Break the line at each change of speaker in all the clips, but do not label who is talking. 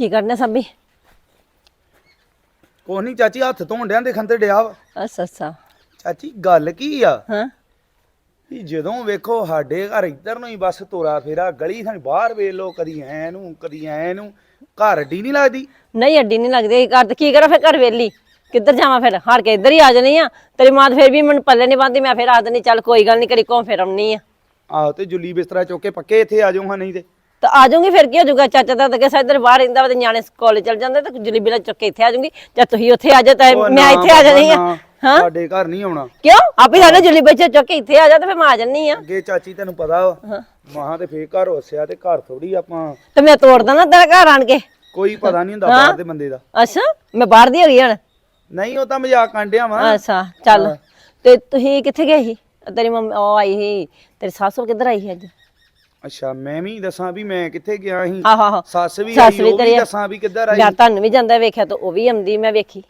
ਕੀ ਕਰਨਾ ਸਭੀ
ਕੋਹ ਨਹੀਂ ਚਾਚੀ ਹੱਥ ਧੋਣ ਡਿਆਂ ਦੇਖਣ ਤੇ ਡਿਆ ਵਾ।
ਅੱਛਾ ਅੱਛਾ।
ਚਾਚੀ ਗੱਲ ਕੀ ਆ?
ਹਾਂ।
ਵੀ ਜਦੋਂ ਵੇਖੋ ਸਾਡੇ ਘਰ ਇੱਧਰ ਨੂੰ ਹੀ ਬਸ ਤੋਰਾ ਫੇਰਾ ਗਲੀ ਥਾਂ ਬਾਹਰ ਵੇਖ ਲੋ ਕਦੀ ਐ ਨੂੰ ਕਦੀ ਐ ਨੂੰ ਘਰ ਢੀ ਨਹੀਂ ਲੱਗਦੀ।
ਨਹੀਂ ਅੱਡੀ ਨਹੀਂ ਲੱਗਦੀ ਘਰ ਤੇ ਕੀ ਕਰਾਂ ਫਿਰ ਘਰ ਵੇਲੀ? ਕਿੱਧਰ ਜਾਵਾਂ ਫਿਰ? ਹਾਰ ਕੇ ਇੱਧਰ ਹੀ ਆ ਜਾਣੀ ਆ। ਤੇਰੀ ਮਾਂ ਤਾਂ ਫਿਰ ਵੀ ਮੈਨੂੰ ਪੱਲੇ ਨਹੀਂ ਬੰਦੀ ਮੈਂ ਫਿਰ ਆ ਦਿੰਦੀ ਚੱਲ ਕੋਈ ਗੱਲ ਨਹੀਂ ਕਰੀ ਘੁੰਮ ਫਿਰ ਆਉਣੀ ਆ।
ਆਹੋ ਤੇ ਜੁੱਲੀ ਬਿਸਤਰਾ ਚੁੱਕ ਕੇ ਪੱਕੇ ਇੱਥੇ ਆ ਜਾਊਗਾ ਨਹੀਂ ਤੇ।
ਤਾਂ ਆ ਜਾਊਂਗੀ ਫਿਰ ਕੀ ਹੋ ਜਾਊਗਾ? ਚਾਚਾ ਦਾ ਤਾਂ ਕਿ ਇੱਧਰ ਬਾਹਰ ਰਹਿੰਦਾ ਵਾ ਤੇ ਨਿਆਣੇ ਕਾਲਜ ਚਲ ਜਾਂਦੇ ਤਾਂ ਜਲੇਬੀ ਨਾਲ ਚੁੱਕ ਕੇ ਇੱਥੇ ਆ ਜਾਊਂਗੀ। ਜਾਂ ਤੁਸੀਂ ਉੱਥੇ ਆ ਜਾਓ ਤਾਂ
ਉਹ
ਮੈਂ
ਨਾ
ਇੱਥੇ ਆ ਜਾਣੀ ਆ।
ਬਾਬਾ, ਨਾ,
ਹਾਂ?
ਸਾਡੇ ਘਰ ਨਹੀਂ ਆਉਣਾ।
ਕਿਉਂ? ਆਪੇ ਸਾਡੇ ਜਲੇਬੀ ਚ ਚੁੱਕ ਕੇ ਇੱਥੇ ਆ ਜਾ ਤੇ ਫਿਰ ਮੈਂ ਆ ਜਾਨੀ ਆ।
ਅੱਗੇ ਚਾਚੀ ਤੈਨੂੰ ਪਤਾ ਵਾ ਮਾਂ ਤੇ ਫੇਰ ਘਰ ਵਸਿਆ ਤੇ ਘਰ ਥੋੜੀ ਆਪਾਂ।
ਤੇ ਮੈਂ ਤੋੜਦਾ ਨਾ ਤੇਰਾ ਘਰ ਆਣ ਕੇ।
ਕੋਈ ਪਤਾ ਨਹੀਂ ਹੁੰਦਾ ਬਾਹਰ ਦੇ ਬੰਦੇ ਦਾ।
ਅੱਛਾ ਮੈਂ ਬਾਹਰ ਦੀ ਹੋ ਗਈ ਹਣ।
ਨਹੀਂ ਉਹ ਤਾਂ ਮਜ਼ਾਕ ਕਾਂਡਿਆ ਵਾ।
ਅੱਛਾ ਚੱਲ। ਤੇ ਤੁਸੀਂ ਕਿੱਥੇ ਗਏ ਸੀ? ਤੇਰੀ ਮੰਮੀ ਉਹ ਆਈ ਸੀ ਤੇਰੀ ਸੱਸ ਕਿੱਧਰ ਆਈ ਸੀ ਅੱਜ?
ਅੱਛਾ ਮੈਂ ਵੀ ਦੱਸਾਂ ਵੀ ਮੈਂ ਕਿੱਥੇ ਗਿਆ ਸੀ।
ਆਹੋ ਆਹੋ।
ਸੱਸ ਵੀ
ਸੱਸ
ਆਈ
ਵੀ
ਉਹ ਵੀ। ਦੱਸਾਂ ਵੀ ਕਿੱਧਰ ਆਈ।
ਮੈਂ ਤੁਹਾਨੂੰ ਵੀ ਜਾਂਦਾ ਵੇਖਿਆ ਤਾਂ ਉਹ ਵੀ ਆਉਂਦੀ ਮੈਂ ਵੇਖੀ।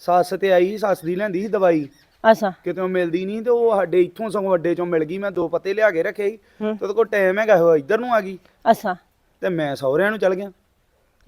ਸੱਸ ਤੇ ਆਈ ਸੱਸ ਦੀ ਲੈਂਦੀ ਸੀ ਦਵਾਈ।
ਅੱਛਾ।
ਕਿਤੇ ਮਿਲਦੀ ਨਹੀਂ ਤੇ ਉਹ ਸਾਡੇ ਇੱਥੋਂ ਸਗੋਂ ਵੱਡੇ ਚੋਂ ਮਿਲ ਗਈ ਮੈਂ ਦੋ ਪੱਤੇ ਲਿਆ ਕੇ ਰੱਖੇ ਸੀ। ਤੇ ਉਹਦੇ ਕੋਲ ਟਾਈਮ ਹੈਗਾ ਉਹ ਇੱਧਰ ਨੂੰ ਆ ਗਈ।
ਅੱਛਾ।
ਤੇ ਮੈਂ ਸਹੁਰਿਆਂ ਨੂੰ ਚਲ ਗਿਆ।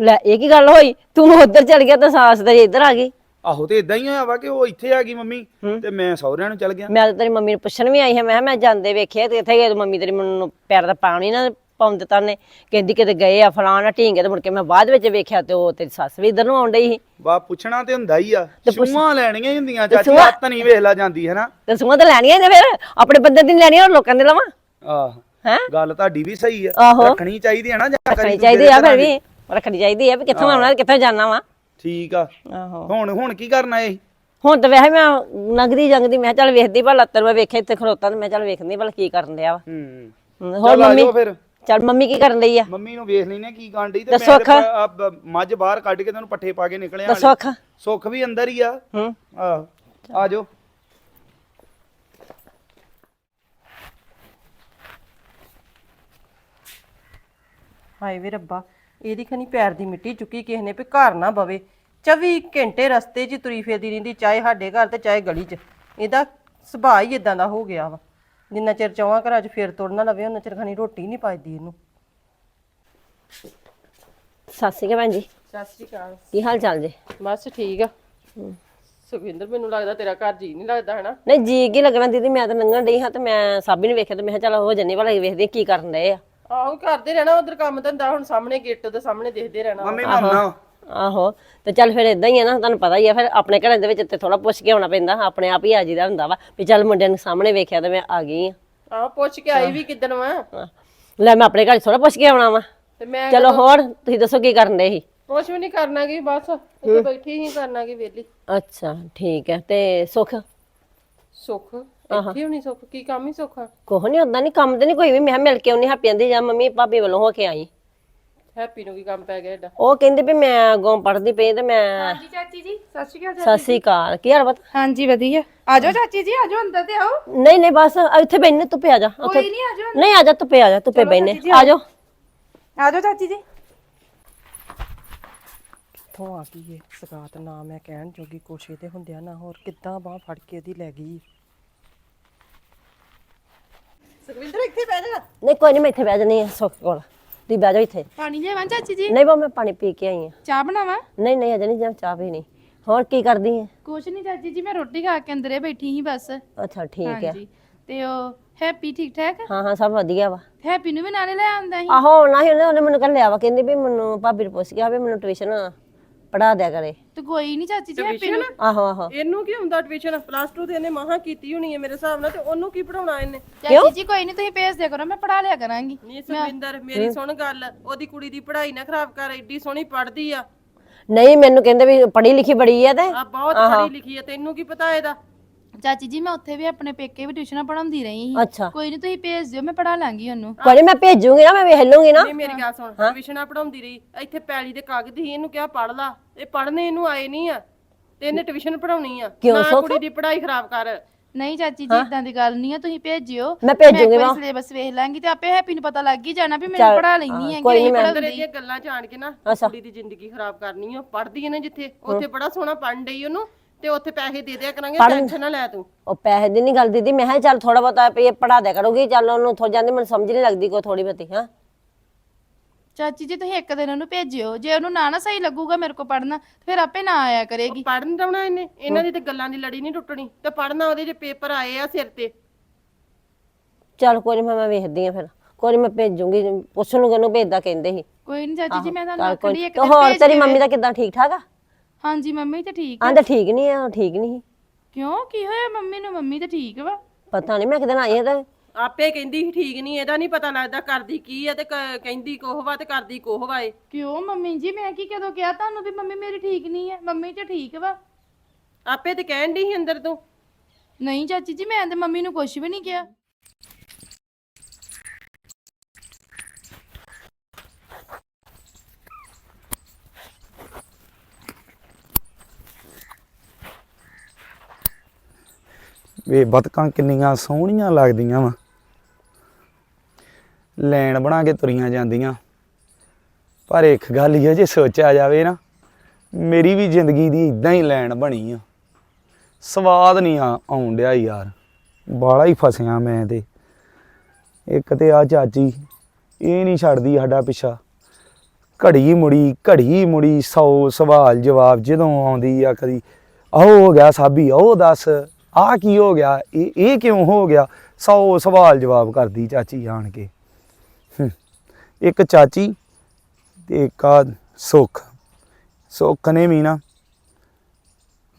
ਲੈ ਇਹ ਕੀ ਗੱਲ ਹੋਈ? ਤੂੰ ਉੱਧਰ ਚਲ ਗਿਆ ਤਾਂ ਸੱਸ ਤੇਰੀ ਇੱਧਰ ਆ ਗਈ।
ਆਹੋ ਤੇ ਇਦਾਂ ਹੀ ਹੋਇਆ ਵਾ ਕਿ ਉਹ ਇੱਥੇ ਆ ਗਈ ਮੰਮੀ ਤੇ ਮੈਂ ਸਹੁਰਿਆਂ ਨੂੰ ਚਲ ਗਿਆ।
ਮੈਂ ਤਾਂ ਤੇਰੀ ਮੰਮੀ ਨੂੰ ਪੁੱਛਣ ਵੀ ਆਈ ਹਾਂ ਮੈਂ ਕਿਹਾ ਮੈਂ ਜਾਂਦੇ ਵੇਖਿਆ ਤੇ ਇੱਥੇ ਗਏ ਮੰਮੀ ਤੇਰੀ ਮੈਨੂੰ ਪੈਰ ਦਾ ਪਾਣੀ ਨਾ ਪਾਉਂ ਦਿੱਤਾ ਨੇ ਕਹਿੰਦੀ ਕਿਤੇ ਗਏ ਆ ਫਲਾਣਾ ਢੀਂਗੇ ਤੇ ਮੁੜ ਕੇ ਮੈਂ ਬਾਅਦ ਵਿੱਚ ਵੇਖਿਆ ਤੇ ਉਹ ਤੇਰੀ ਸੱਸ ਵੀ ਇੱਧਰ ਨੂੰ ਆਉਣ ਡਈ ਸੀ।
ਬਾ ਪੁੱਛਣਾ ਤੇ ਹੁੰਦਾ ਹੀ ਆ। ਸ਼ੂਆਂ ਲੈਣੀਆਂ ਹੀ ਹੁੰਦੀਆਂ ਚਾਚੀ
ਸੂਆਂ-
ਹੱਥ ਨਹੀਂ ਵੇਖ ਲਾ ਜਾਂਦੀ ਹੈ ਨਾ?
ਤੇ ਸੁਮਾ ਤਾਂ ਲੈਣੀਆਂ ਨੇ ਫਿਰ ਆਪਣੇ ਬੰਦੇ ਦੀ ਨੀ ਲੈਣੀਆਂ ਹੋਰ ਲੋਕਾਂ ਦੇ ਲਵਾਂ।
ਆਹ
ਹੈ?
ਗੱਲ ਤੁਹਾਡੀ ਵੀ ਸਹੀ ਆ।
ਆਹੋ।
ਰੱਖਣੀ ਚਾਹੀਦੀ ਹੈ ਨਾ ਜਾਣਕਾਰੀ
ਰੱਖਣੀ ਚਾਹੀਦੀ ਆ ਫਿਰ। ਵੀ ਰੱਖਣੀ ਚਾਹੀਦੀ ਆ ਵੀ ਕਿੱਥੋਂ ਆਉਣਾ ਤੇ ਕਿੱਥੋਂ ਜਾਣਾ ਵਾ।
ਠੀਕ ਆ।
ਆਹੋ।
ਹੁਣ ਹੁਣ ਕੀ ਕਰਨਾ ਏ
ਹੁਣ ਤਾਂ ਵੈਸੇ ਮੈਂ ਨਗਦੀ ਜੰਗਦੀ ਮੈਂ ਕਿਹਾ ਚੱਲ ਵੇਖਦੀ ਭਲਾ ਲੱਤਰ ਮੈਂ ਵੇਖਿਆ ਇੱਥੇ ਖਲੋਤਾ ਤੇ ਮੈਂ ਚੱਲ ਵੇਖਦੀ ਭਲਾ ਕੀ ਕਰਨ ਡਿਆ ਵਾ।
ਹੂੰ।
ਹਮ, ਹੋਰ
ਚੱਲ ਆ
ਮੰਮੀ?
ਜਾਓ ਫਿਰ।
ਚੱਲ ਮੰਮੀ ਕੀ ਕਰਨ ਲਈ ਆ?
ਮੰਮੀ ਨੂੰ ਵੇਖ ਲੈਨੇ ਕੀ ਕਾਂਡੀ ਤੇ
ਦੱਸੋ
ਮੈਂ
ਅੱਖਾਂ।
ਤੇ ਆ ਬ- ਮੱਝ ਬਾਹਰ ਕੱਢ ਕੇ ਤੈਨੂੰ ਪੱਠੇ ਪਾ ਕੇ ਨਿਕਲਿਆ
ਦੱਸੋ ਅੱਖਾਂ।
ਸੁੱਖ ਵੀ ਅੰਦਰ ਹੀ ਆ।
ਹੂੰ।
ਆਹ ਆ ਜਾਓ।
ਹਾਏ ਵੇ ਰੱਬਾ। ਇਹਦੀ ਖਨੀ ਪੈਰ ਦੀ ਮਿੱਟੀ ਚੁੱਕੀ ਕਿਸੇ ਨੇ ਵੀ ਘਰ ਨਾ ਬਵੇ। 24 ਘੰਟੇ ਰਸਤੇ 'ਚ ਹੀ ਤੁਰੀ ਫਿਰਦੀ ਰਹਿੰਦੀ ਚਾਹੇ ਸਾਡੇ ਘਰ ਤੇ ਚਾਹੇ ਗਲੀ 'ਚ। ਇਹਦਾ ਸੁਭਾਅ ਹੀ ਇਦਾਂ ਦਾ ਹੋ ਗਿਆ ਵਾ। ਜਿੰਨਾ ਚਿਰ ਚੌਵਾਂ ਘਰਾਂ 'ਚ ਫੇਰ ਤੁਰ ਨਾ ਲਵੇ ਉਹਨਾਂ ਚਿਰ ਖਨੀ ਰੋਟੀ ਨਹੀਂ ਪਾਈਦੀ ਇਹਨੂੰ।
ਸਤਿ ਸ਼੍ਰੀ ਅਕਾਲ ਭੈਣ ਜੀ।
ਸਤਿ ਸ਼੍ਰੀ ਅਕਾਲ।
ਕੀ ਹਾਲ ਚਾਲ ਜੀ?
ਬਸ ਠੀਕ ਆ। ਸੁਖਵਿੰਦਰ ਮੈਨੂੰ ਲੱਗਦਾ ਤੇਰਾ ਘਰ ਜੀ ਨਹੀਂ ਲੱਗਦਾ ਹਨਾ?
ਨਹੀਂ ਜੀ ਕੀ ਲੱਗਣਾ ਦੀਦੀ? ਮੈਂ ਤਾਂ ਲੰਘਣ ਡਈ ਹਾਂ ਤੇ ਮੈਂ ਸਾਬੀ ਨੂੰ ਵੇਖਿਆ ਤੇ ਮੈਂ ਕਿਹਾ ਚੱਲ ਹੋ ਜੰਨੇ ਵਾਲਾ ਵੇਖਦੇ ਕੀ ਕਰਨ ਡਏ ਆ।
ਆਹੋ ਕਰਦੇ ਰਹਿਣਾ ਉਧਰ ਕੰਮ ਧੰਦਾ ਹੁਣ ਸਾਹਮਣੇ ਗੇਟ ਦੇ ਸਾਹਮਣੇ ਦੇਖਦੇ ਰਹਿਣਾ।
ਮੰਮੀ ਮੰਨਾ।
ਆਹੋ ਤੇ ਚੱਲ ਫਿਰ ਇਦਾਂ ਹੀ ਆ ਨਾ ਤੁਹਾਨੂੰ ਪਤਾ ਹੀ ਆ ਫਿਰ ਆਪਣੇ ਘਰਾਂ ਦੇ ਵਿੱਚ ਤੇ ਥੋੜਾ ਪੁੱਛ ਕੇ ਆਉਣਾ ਪੈਂਦਾ ਆਪਣੇ ਆਪ ਹੀ ਆ ਜੀਦਾ ਹੁੰਦਾ ਵਾ ਵੀ ਚੱਲ ਮੁੰਡਿਆਂ ਨੂੰ ਸਾਹਮਣੇ ਵੇਖਿਆ ਤੇ ਮੈਂ ਆ ਗਈ ਆ।
ਆਹ ਪੁੱਛ ਕੇ ਆਈ ਵੀ ਕਿਦਣ ਵਾ।
ਲੈ ਮੈਂ ਆਪਣੇ ਘਰ ਥੋੜਾ ਪੁੱਛ ਕੇ ਆਉਣਾ ਵਾ।
ਤੇ ਮੈਂ
ਚਲੋ ਹੋਰ ਤੁਸੀਂ ਦੱਸੋ ਕੀ ਕਰਨ ਡਏ ਸੀ?
ਕੁਛ ਵੀ ਨਹੀਂ ਕਰਨਾ ਕੀ ਬਸ ਇੱਥੇ ਬੈਠੀ ਹੀ ਕਰਨਾ ਕੀ ਵੇਲੀ
ਅੱਛਾ ਠੀਕ ਹੈ ਤੇ ਸੁਖ?
ਸੁੱਖ। ਇੱਥੇ ਹੁਣੀ ਸੁੱਖ ਕੀ ਕੰਮ ਹੀ ਸੁੱਖ
ਕੋਹ ਨਹੀਂ ਹੁੰਦਾ ਨਹੀਂ ਕੰਮ ਤੇ ਨਹੀਂ ਕੋਈ ਵੀ। ਮੈਂ ਕਿਹਾ ਮਿਲ ਕੇ ਆਉਣੀ ਹਾਪੀ ਆਂਦੀ ਜਾਂ ਮੰਮੀ ਭਾਬੀ ਵੱਲੋਂ ਹੋ ਕੇ ਆਈ।
ਹੈਪੀ ਨੂੰ ਕੀ ਕੰਮ ਪੈ ਗਿਆ ਏਡਾ?
ਉਹ ਕਹਿੰਦੇ ਵੀ ਮੈਂ ਅੱਗੋਂ ਪੜ੍ਹਦੀ ਪਈ ਤੇ ਮੈਂ
ਹਾਂਜੀ ਚਾਚੀ ਜੀ ਸਤਿ ਸ਼੍ਰੀ ਅਕਾਲ
ਸਤਿ ਸ੍ਰੀ ਅਕਾਲ। ਕੀ ਹਾਲ ਬਤ
ਹਾਂਜੀ ਵਧੀਆ। ਆਜੋ ਚਾਚੀ ਜੀ ਆਜੋ ਅੰਦਰ ਤੇ ਆਓ।
ਨਹੀਂ ਨਹੀਂ ਬਸ ਇੱਥੇ ਬੈਠਨੇ ਧੁੱਪੇ ਆ ਜਾ ਉੱਥੇ
ਕੋਈ ਨਹੀਂ ਆਜੋ
ਨਹੀਂ ਆ ਜਾ ਧੁੱਪੇ ਆ ਜਾ ਧੁੱਪੇ ਬੈਠਨੇ ਆ ਜਾ
ਆਜੋ ਚਾਚੀ ਜੀ।
ਕਿੱਥੋਂ ਆ ਗਈ ਏ ਸਗਾਤ ਨਾ ਮੈਂ ਕਹਿਣ ਜੋਗੀ ਕੁਛ ਇਹਦੇ ਹੁੰਦਿਆ ਨਾ ਹੋਰ ਕਿੱਦਾਂ ਬਾਹ ਫੜ ਕੇ ਉਹਦੀ ਲੈ ਗਈ ਸੁਖਵਿੰਦਰ ਇੱਥੇ ਬਹਿ ਜਾ
ਨਹੀਂ ਕੋਈ ਨਹੀਂ ਮੈਂ ਇੱਥੇ ਬਹਿ ਜਾਨੀ ਆ ਸੁੱਖ ਕੋਲ। ਤੁਸੀਂ ਬਹਿ ਜਾਓ ਇੱਥੇ।
ਪਾਣੀ ਲਿਆਵਾਂ ਚਾਚੀ ਜੀ?
ਨਹੀਂ ਬਾ ਮੈਂ ਪਾਣੀ ਪੀ ਕੇ ਆਈ ਆ
ਚਾਹ ਬਣਾਵਾਂ?
ਨਹੀਂ ਨਹੀਂ ਅਜੇ ਨਹੀਂ ਜਾਂ ਚਾਹ ਵੀ ਨਹੀਂ ਹੋਰ ਕੀ ਕਰਦੀ ਹੈ?
ਕੁਛ ਨਹੀਂ ਚਾਚੀ ਜੀ ਮੈਂ ਰੋਟੀ ਖਾ ਕੇ ਅੰਦਰੇ ਬੈਠੀ ਸੀ ਬਸ।
ਅੱਛਾ ਠੀਕ ਹੈ।
ਹਾਂਜੀ ਤੇ ਉਹ ਹੈਪੀ ਠੀਕ ਠਾਕ
ਹਾਂ ਹਾਂ ਸਭ ਵਧੀਆ ਵਾ।
ਹੈਪੀ ਨੂੰ ਵੀ ਨਾਲੇ ਲੈ ਆਉਂਦਾ ਸੀ।
ਆਹੋ ਆਉਣਾ ਸੀ ਉਹਨੇ ਉਹਨੇ ਮੈਨੂੰ ਕੱਲਿਆ ਵਾ ਕਹਿੰਦੀ ਵੀ ਮੈਨੂੰ ਭਾਬੀ ਨੂੰ ਪੁੱਛ ਗਿਆ ਵੀ ਮੈਨੂੰ ਟਿਊਸ਼ਨ ਪੜਾ ਦਿਆ ਕਰੇ।
ਤੇ ਕੋਈ ਨਹੀਂ ਚਾਚੀ ਜੀ ਹੈਪੀ ਨੂੰ
ਆਹੋ ਆਹੋ।
ਇਹਨੂੰ ਕੀ ਹੁੰਦਾ ਟਿਊਸ਼ਨ ਪਲੱਸ 2 ਤੇ ਇਹਨੇ ਮਹਾ ਕੀਤੀ ਹੋਣੀ ਹੈ ਮੇਰੇ ਹਿਸਾਬ ਨਾਲ ਤੇ ਉਹਨੂੰ ਕੀ ਪੜਾਉਣਾ ਇਹਨੇ?
ਚਾਚੀ ਜੀ ਕੋਈ ਨਹੀਂ ਤੁਸੀਂ ਭੇਜ ਦਿਆ ਕਰੋ ਮੈਂ ਪੜਾ ਲਿਆ ਕਰਾਂਗੀ।
ਨਹੀਂ ਸੁਖਵਿੰਦਰ ਮੇਰੀ ਸੁਣ ਗੱਲ। ਉਹਦੀ ਕੁੜੀ ਦੀ ਪੜ੍ਹਾਈ ਨਾ ਖਰਾਬ ਕਰ ਐਡੀ ਸੋਹਣੀ ਪੜ੍ਹਦੀ ਆ।
ਨਹੀਂ ਮੈਨੂੰ ਕਹਿੰਦੇ ਵੀ ਪੜ੍ਹੀ ਲਿਖੀ ਬੜੀ ਹੈ ਤੇ।
ਆ ਬਹੁਤ ਪੜ੍ਹੀ ਲਿਖੀ ਆ ਤੈਨੂੰ ਕੀ ਪਤਾ ਇਹਦਾ?
ਚਾਚੀ ਜੀ ਮੈਂ ਉੱਥੇ ਵੀ ਆਪਣੇ ਪੇਕੇ ਵੀ ਟਿਊਸ਼ਨਾਂ ਪੜਾਉਂਦੀ ਰਹੀ ਸੀ।
ਅੱਛਾ।
ਕੋਈ ਨਹੀਂ ਤੁਸੀਂ ਭੇਜ ਦਿਓ ਮੈਂ ਪੜਾ ਲਾਂਗੀ ਉਹਨੂੰ।
ਕੋਈ ਨੀ, ਮੈਂ ਭੇਜੂਗੀ ਨਾ ਮੈਂ ਵੇਖ ਲੂੰਗੀ ਨਾ।
ਨਹੀਂ ਮੇਰੀ ਗੱਲ ਸੁਣ ਟਿਊਸ਼ਨਾਂ ਪੜਾਉਂਦੀ ਰਹੀ ਇੱਥੇ ਪੈਲੀ ਦੇ ਕਾਗਜ਼ ਹੀ ਇਹਨੂੰ ਕਿਹਾ ਪੜ ਲਾ ਇਹ ਪੜਨੇ ਇਹਨੂੰ ਆਏ ਨਹੀਂ ਆ ਤੇ ਇਹਨੇ ਟਿਊਸ਼ਨ ਪੜਾਉਣੀ ਆ।
ਕਿਉਂ?
ਨਾ? ਕੁੜੀ ਦੀ ਪੜ੍ਹਾਈ ਖਰਾਬ ਕਰ।
ਨਹੀਂ ਚਾਚੀ ਜੀ ਇਦਾਂ ਦੀ ਗੱਲ ਨਹੀਂ ਆ ਤੁਸੀਂ ਭੇਜਿਓ।
ਮੈਂ ਭੇਜੂਗੀ
ਮੈਂ ਸਿਲੇਬਸ ਵੇਖ ਲਾਂਗੀ ਤੇ ਆਪੇ ਹੈਪੀ ਨੂੰ ਪਤਾ ਲੱਗ ਹੀ ਜਾਣਾ ਵੀ ਮੈਨੂੰ ਪੜਾ ਲੈਣੀ ਹੈ ਕਿ
ਮੈਂ-
ਅੰਦਰ ਇਹਦੀਆਂ ਗੱਲਾਂ ਜਾਣ ਕੇ ਨਾ ਕੁੜੀ ਦੀ ਜ਼ਿੰਦਗੀ ਖਰਾਬ ਕਰਨੀ ਆ ਪੜਦੀ ਇਹਨੇ ਜਿੱਥੇ ਉੱਥੇ ਬੜਾ ਸੋਹਣਾ ਪੜਨ ਡਈ ਉਹਨੂੰ। ਤੇ ਉੱਥੇ ਪੈਸੇ ਦੇ ਦਿਆ ਕਰਾਂਗੇ ਟੈਨਸ਼ਨ ਨਾ ਲੈ ਤੂੰ।
ਉਹ ਪੈਸੇ ਦੀ ਨਹੀਂ ਗੱਲ ਦੀਦੀ ਮੈਂ ਕਿਹਾ ਚੱਲ ਥੋੜਾ ਬਹੁਤਾ ਇਹ ਪੜਾ ਦਿਆ ਕਰੂਗੀ ਚੱਲ ਉਹਨੂੰ ਥੋ ਜਾਂਦੀ ਮੈਨੂੰ ਸਮਝ ਨਹੀਂ ਲੱਗਦੀ ਕੋਈ ਥੋੜੀ ਬਹੁਤੀ ਹਾਂ।
ਚਾਚੀ ਜੀ ਤੁਸੀਂ ਇੱਕ ਦਿਨ ਉਹਨੂੰ ਭੇਜਿਓ ਜੇ ਉਹਨੂੰ ਨਾ ਨਾ ਸਹੀ ਲੱਗੂਗਾ ਮੇਰੇ ਕੋ ਪੜਨਾ ਫਿਰ ਆਪੇ ਨਾ ਆਇਆ ਕਰੇਗੀ।
ਪੜਨ ਦਵਣਾ ਇਹਨੇ ਇਹਨਾਂ ਦੀ ਤੇ ਗੱਲਾਂ ਦੀ ਲੜੀ ਨਹੀਂ ਟੁੱਟਣੀ ਤੇ ਪੜਨਾ ਉਹਦੇ ਜੇ ਪੇਪਰ ਆਏ ਆ ਸਿਰ ਤੇ।
ਚੱਲ ਕੋਈ ਨੀ ਮੈਂ ਵੇਖਦੀ ਆ ਫਿਰ ਕੋਈ ਨੀ ਮੈਂ ਭੇਜੂੰਗੀ ਪੁੱਛ ਲੂੰਗਾ ਉਹਨੂੰ ਭੇਜਦਾ ਕਹਿੰਦੇ ਸੀ।
ਕੋਈ ਨਹੀਂ ਚਾਚੀ ਜੀ ਮੈਂ ਤੁਹਾਨੂੰ
ਚੱਲ
ਆਖਣ
ਕੋਈ
ਡਈ
ਨੀ।
ਇੱਕ
ਤੇ
ਦਿਨ
ਹੋਰ
ਭੇਜ
ਤੇਰੀ
ਦਿਓ।
ਮੰਮੀ ਦਾ ਕਿੱਦਾਂ ਠੀਕ ਠਾਕ ਆ?
ਹਾਂਜੀ ਮੰਮੀ ਤੇ ਠੀਕ ਆ।
ਆਂਦਾ ਠੀਕ ਨਹੀਂ ਆ ਠੀਕ ਨਹੀਂ
ਕਿਉਂ? ਕੀ ਹੋਇਆ? ਮੰਮੀ ਨੂੰ ਮੰਮੀ ਤੇ ਠੀਕ ਵਾ।
ਪਤਾ ਨਹੀਂ ਮੈਂ ਕਿਤੇ ਆਈ ਆ ਤਾਂ।
ਆਪੇ ਕਹਿੰਦੀ ਸੀ ਠੀਕ ਨਹੀਂ ਇਹਦਾ ਨਹੀਂ ਪਤਾ ਲੱਗਦਾ ਕਰਦੀ ਕੀ ਆ ਤੇ ਕ- ਕਹਿੰਦੀ ਕੋਹ ਵਾ ਤੇ ਕਰਦੀ ਕੋਹ ਵਾ ਏ
ਕਿਉਂ ਮੰਮੀ ਜੀ ਮੈਂ ਕੀ ਕਦੋਂ ਕਿਹਾ ਤੁਹਾਨੂੰ ਵੀ ਮੰਮੀ ਮੇਰੀ ਠੀਕ ਨਹੀਂ ਹੈ ਮੰਮੀ ਤੇ ਠੀਕ ਵਾ।
ਆਪੇ ਤੇ ਕਹਿਣ ਦੀ ਸੀ ਅੰਦਰ ਤੋਂ।
ਨਹੀਂ ਚਾਚੀ ਜੀ ਮੈਂ ਤੇ ਮੰਮੀ ਨੂੰ ਕੁਝ ਵੀ ਨਹੀਂ ਕਿਹਾ।
ਵੇ ਬਤਕਾਂ ਕਿੰਨੀਆਂ ਸੋਹਣੀਆਂ ਲੱਗਦੀਆਂ ਵਾ। ਲੈਣ ਬਣਾ ਕੇ ਤੁਰੀਆਂ ਜਾਂਦੀਆਂ। ਪਰ ਇੱਕ ਗੱਲ ਹੀ ਹੈ ਜੇ ਸੋਚਿਆ ਜਾਵੇ ਨਾ, ਮੇਰੀ ਵੀ ਜ਼ਿੰਦਗੀ ਦੀ ਇਦਾਂ ਹੀ ਲੈਣ ਬਣੀ ਆ। ਸਵਾਦ ਨਹੀਂ ਆ ਆਉਣ ਡਿਆ ਯਾਰ। ਬਾਲਾ ਹੀ ਫਸਿਆ ਮੈਂ ਤੇ। ਇੱਕ ਤੇ ਆ ਚਾਚੀ, ਇਹ ਨਹੀਂ ਛੱਡਦੀ ਸਾਡਾ ਪਿੱਛਾ। ਘੜੀ ਮੁੜੀ ਘੜੀ ਮੁੜੀ ਸੌ ਸਵਾਲ ਜਵਾਬ ਜਦੋਂ ਆਉਂਦੀ ਆ ਕਦੀ, ਆਹ ਹੋ ਗਿਆ ਸਾਬੀ ਉਹ ਦੱਸ। ਆਹ ਕੀ ਹੋ ਗਿਆ? ਇਹ ਇਹ ਕਿਉਂ ਹੋ ਗਿਆ? ਸੌ ਸਵਾਲ ਜਵਾਬ ਕਰਦੀ ਚਾਚੀ ਆਣ ਕੇ। ਹੂੰ। ਇੱਕ ਚਾਚੀ ਤੇ ਇੱਕ ਆ ਸੁੱਖ। ਸੁੱਖ ਨੇ ਵੀ ਨਾ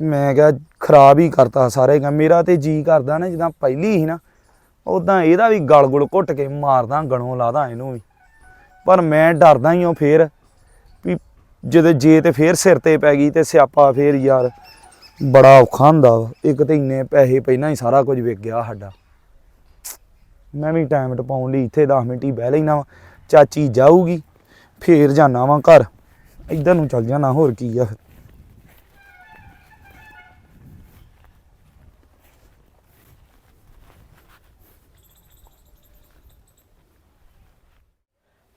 ਮੈਂ ਕਿਹਾ ਖਰਾਬ ਹੀ ਕਰਤਾ ਸਾਰੇ ਕੰਮ। ਮੇਰਾ ਤੇ ਜੀ ਕਰਦਾ ਨਾ ਜਿੱਦਾਂ ਪਹਿਲੀ ਸੀ ਨਾ ਉਦਾਂ ਇਹਦਾ ਵੀ ਗਲ ਗੁਲ ਘੁੱਟ ਕੇ ਮਾਰਦਾ ਗਣੋਂ ਲਾਦਾ ਇਹਨੂੰ ਵੀ। ਪਰ ਮੈਂ ਡਰਦਾ ਹੀ ਹਾਂ ਫੇਰ ਵੀ ਜਦੋਂ ਜੇ ਤੇ ਫੇਰ ਸਿਰ ਤੇ ਪੈ ਗਈ ਤੇ ਸਿਆਪਾ ਫੇਰ ਯਾਰ ਬੜਾ ਔਖਾ ਹੁੰਦਾ ਵਾ। ਇੱਕ ਤੇ ਇੰਨੇ ਪੈਸੇ ਪਹਿਲਾਂ ਹੀ ਸਾਰਾ ਕੁਝ ਵਿਕ ਗਿਆ ਸਾਡਾ। ਮੈਂ ਵੀ ਟਾਈਮ ਟਪਾਉਣ ਲਈ ਇੱਥੇ 10 ਮਿੰਟ ਹੀ ਬਹਿ ਲੈਣਾ ਵਾ। ਚਾਚੀ ਜਾਊਗੀ, ਫੇਰ ਜਾਣਾ ਵਾ ਘਰ। ਇੱਧਰ ਨੂੰ ਚੱਲ ਜਾਣਾ ਹੋਰ ਕੀ ਆ।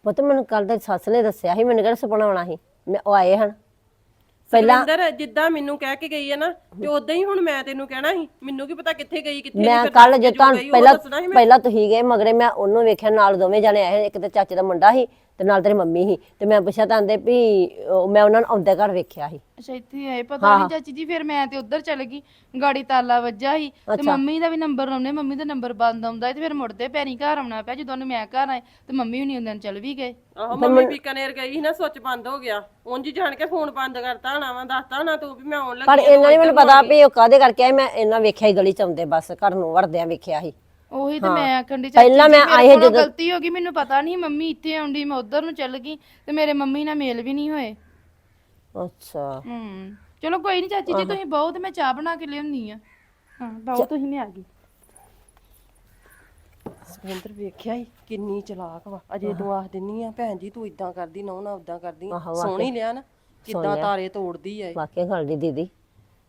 ਪੁੱਤ ਮੈਨੂੰ ਕੱਲ ਦੇ ਸੱਸ ਨੇ ਦੱਸਿਆ ਸੀ, ਮੈਨੂੰ ਕਿਹੜਾ ਸੁਪਨਾ ਆਉਣਾ ਸੀ? ਮੈਂ ਉਹ ਆਏ ਹਨ। ਪਹਿਲਾਂ
ਅੰਦਰ ਜਿੱਦਾਂ ਮੈਨੂੰ ਕਹਿ ਕੇ ਗਈ ਹੈ ਨਾ ਤੇ ਉਦਾਂ ਹੀ ਹੁਣ ਮੈਂ ਤੈਨੂੰ ਕਹਿਣਾ ਸੀ ਮੈਨੂੰ ਕੀ ਪਤਾ ਕਿੱਥੇ ਗਈ ਕਿੱਥੇ ਨਹੀਂ
ਮੈਂ
ਫਿਰ
ਕੱਲ ਜੇ ਤੁਹਾਨੂੰ
ਗਈ ਉਹ
ਪਹਿਲਾਂ
ਦੱਸਣਾ ਸੀ ਮੈਂ।
ਪਹਿਲਾਂ ਤੁਸੀਂ ਗਏ ਮਗਰੇ ਮੈਂ ਉਹਨੂੰ ਵੇਖਿਆ ਨਾਲ ਦੋਵੇਂ ਜਣੇ ਆਏ ਇੱਕ ਤੇ ਚਾਚੇ ਦਾ ਮੁੰਡਾ ਸੀ ਤੇ ਨਾਲ ਤੇਰੀ ਮੰਮੀ ਸੀ ਤੇ ਮੈਂ ਪੁੱਛਿਆ ਤਾਂ ਆਂਦੇ ਵੀ ਉਹ ਮੈਂ ਉਹਨਾਂ ਨੂੰ ਆਉਂਦੇ ਘਰ ਵੇਖਿਆ ਸੀ।
ਅੱਛਾ ਇੱਥੇ ਆਏ ਪਤਾ ਨਹੀਂ ਚਾਚੀ ਜੀ ਫਿਰ ਮੈਂ ਤੇ ਉੱਧਰ ਚਲ ਗਈ ਗਾੜੀ ਤਾਲਾ ਵੱਜਾ ਸੀ ਤੇ ਮੰਮੀ ਦਾ ਵੀ ਨੰਬਰ ਲਾਉਣੇ ਮੰਮੀ ਦਾ ਨੰਬਰ ਬੰਦ ਆਉਂਦਾ ਸੀ ਤੇ ਫਿਰ ਮੁੜਦੇ ਪੈਰੀ ਘਰ ਆਉਣਾ ਪਿਆ ਜਦੋਂ ਨੂੰ ਮੈਂ ਘਰ ਆਏ ਤੇ ਮੰਮੀ ਹੁਣੀ ਉਹਨਾਂ ਚਲ ਵੀ ਗਏ।
ਆਹੋ ਮੰਮੀ ਬੀਕਾਨੇਰ ਗਈ ਸੀ ਨਾ ਸੁੱਚ ਬੰਦ ਹੋ ਗਿਆ। ਉਂਝ ਜਾਣ ਕੇ ਫੋਨ ਬੰਦ ਕਰਤਾ ਹਣਾ ਵਾ ਦੱਸਤਾ ਹਣਾ ਤੂੰ ਵੀ ਮੈਂ ਆਉਣ ਲੱਗੀ
ਪਰ ਇਹਨਾਂ ਨੇ ਮੈਨੂੰ ਪਤਾ ਵੀ ਉਹ ਕਾਦੇ ਕਰਕੇ ਆਏ ਮੈਂ ਇਹਨਾਂ ਵੇਖਿਆ ਹੀ ਗਲੀ ਚ ਆਉਂਦੇ ਬਸ ਘਰ ਨੂੰ ਵੜਦਿਆਂ ਵੇਖਿਆ ਸੀ।
ਉਹੀ ਤੇ ਮੈਂ ਆਖਣ ਦੀ
ਪਹਿਲਾਂ ਮੈਂ ਆਏ ਜਦੋਂ-
ਗਲਤੀ ਹੋ ਗਈ ਮੈਨੂੰ ਪਤਾ ਨਹੀਂ ਮੰਮੀ ਇੱਥੇ ਆਉਂਦੀ ਮੈਂ ਉੱਧਰ ਨੂੰ ਚੱਲ ਗਈ ਤੇ ਮੇਰੇ ਮੰਮੀ ਨਾਲ ਮੇਲ ਵੀ ਨਹੀਂ ਹੋਏ।
ਅੱਛਾ।
ਹੂੰ ਚਲੋ ਕੋਈ ਨਹੀਂ ਚਾਚੀ ਜੀ ਤੁਸੀਂ ਬਹੁਤ ਮੈਂ ਚਾਹ ਬਣਾ ਕੇ ਲਿਆਉਣੀ ਆ ਹਾਂ ਬਹੁਤ ਤੁਸੀਂ ਮੈਂ ਆ ਗਈ।
ਸੁਖਿੰਦਰ ਵੇਖਿਆ ਹੀ ਕਿੰਨੀ ਚਲਾਕ ਵਾ। ਅਜੇ ਤੂੰ ਆਖ ਦਿੰਨੀ ਆ ਭੈਣ ਜੀ ਤੂੰ ਇਦਾਂ ਕਰਦੀ ਨਾ ਨਾ ਉਦਾਂ ਕਰਦੀ ਸੋਹਣੀ ਲਿਆ ਨਾ ਕਿੱਦਾਂ ਤਾਰੇ ਤੋੜਦੀ ਐ
ਵਾਕਿਆ ਗੱਲ ਦੀ ਦੀਦੀ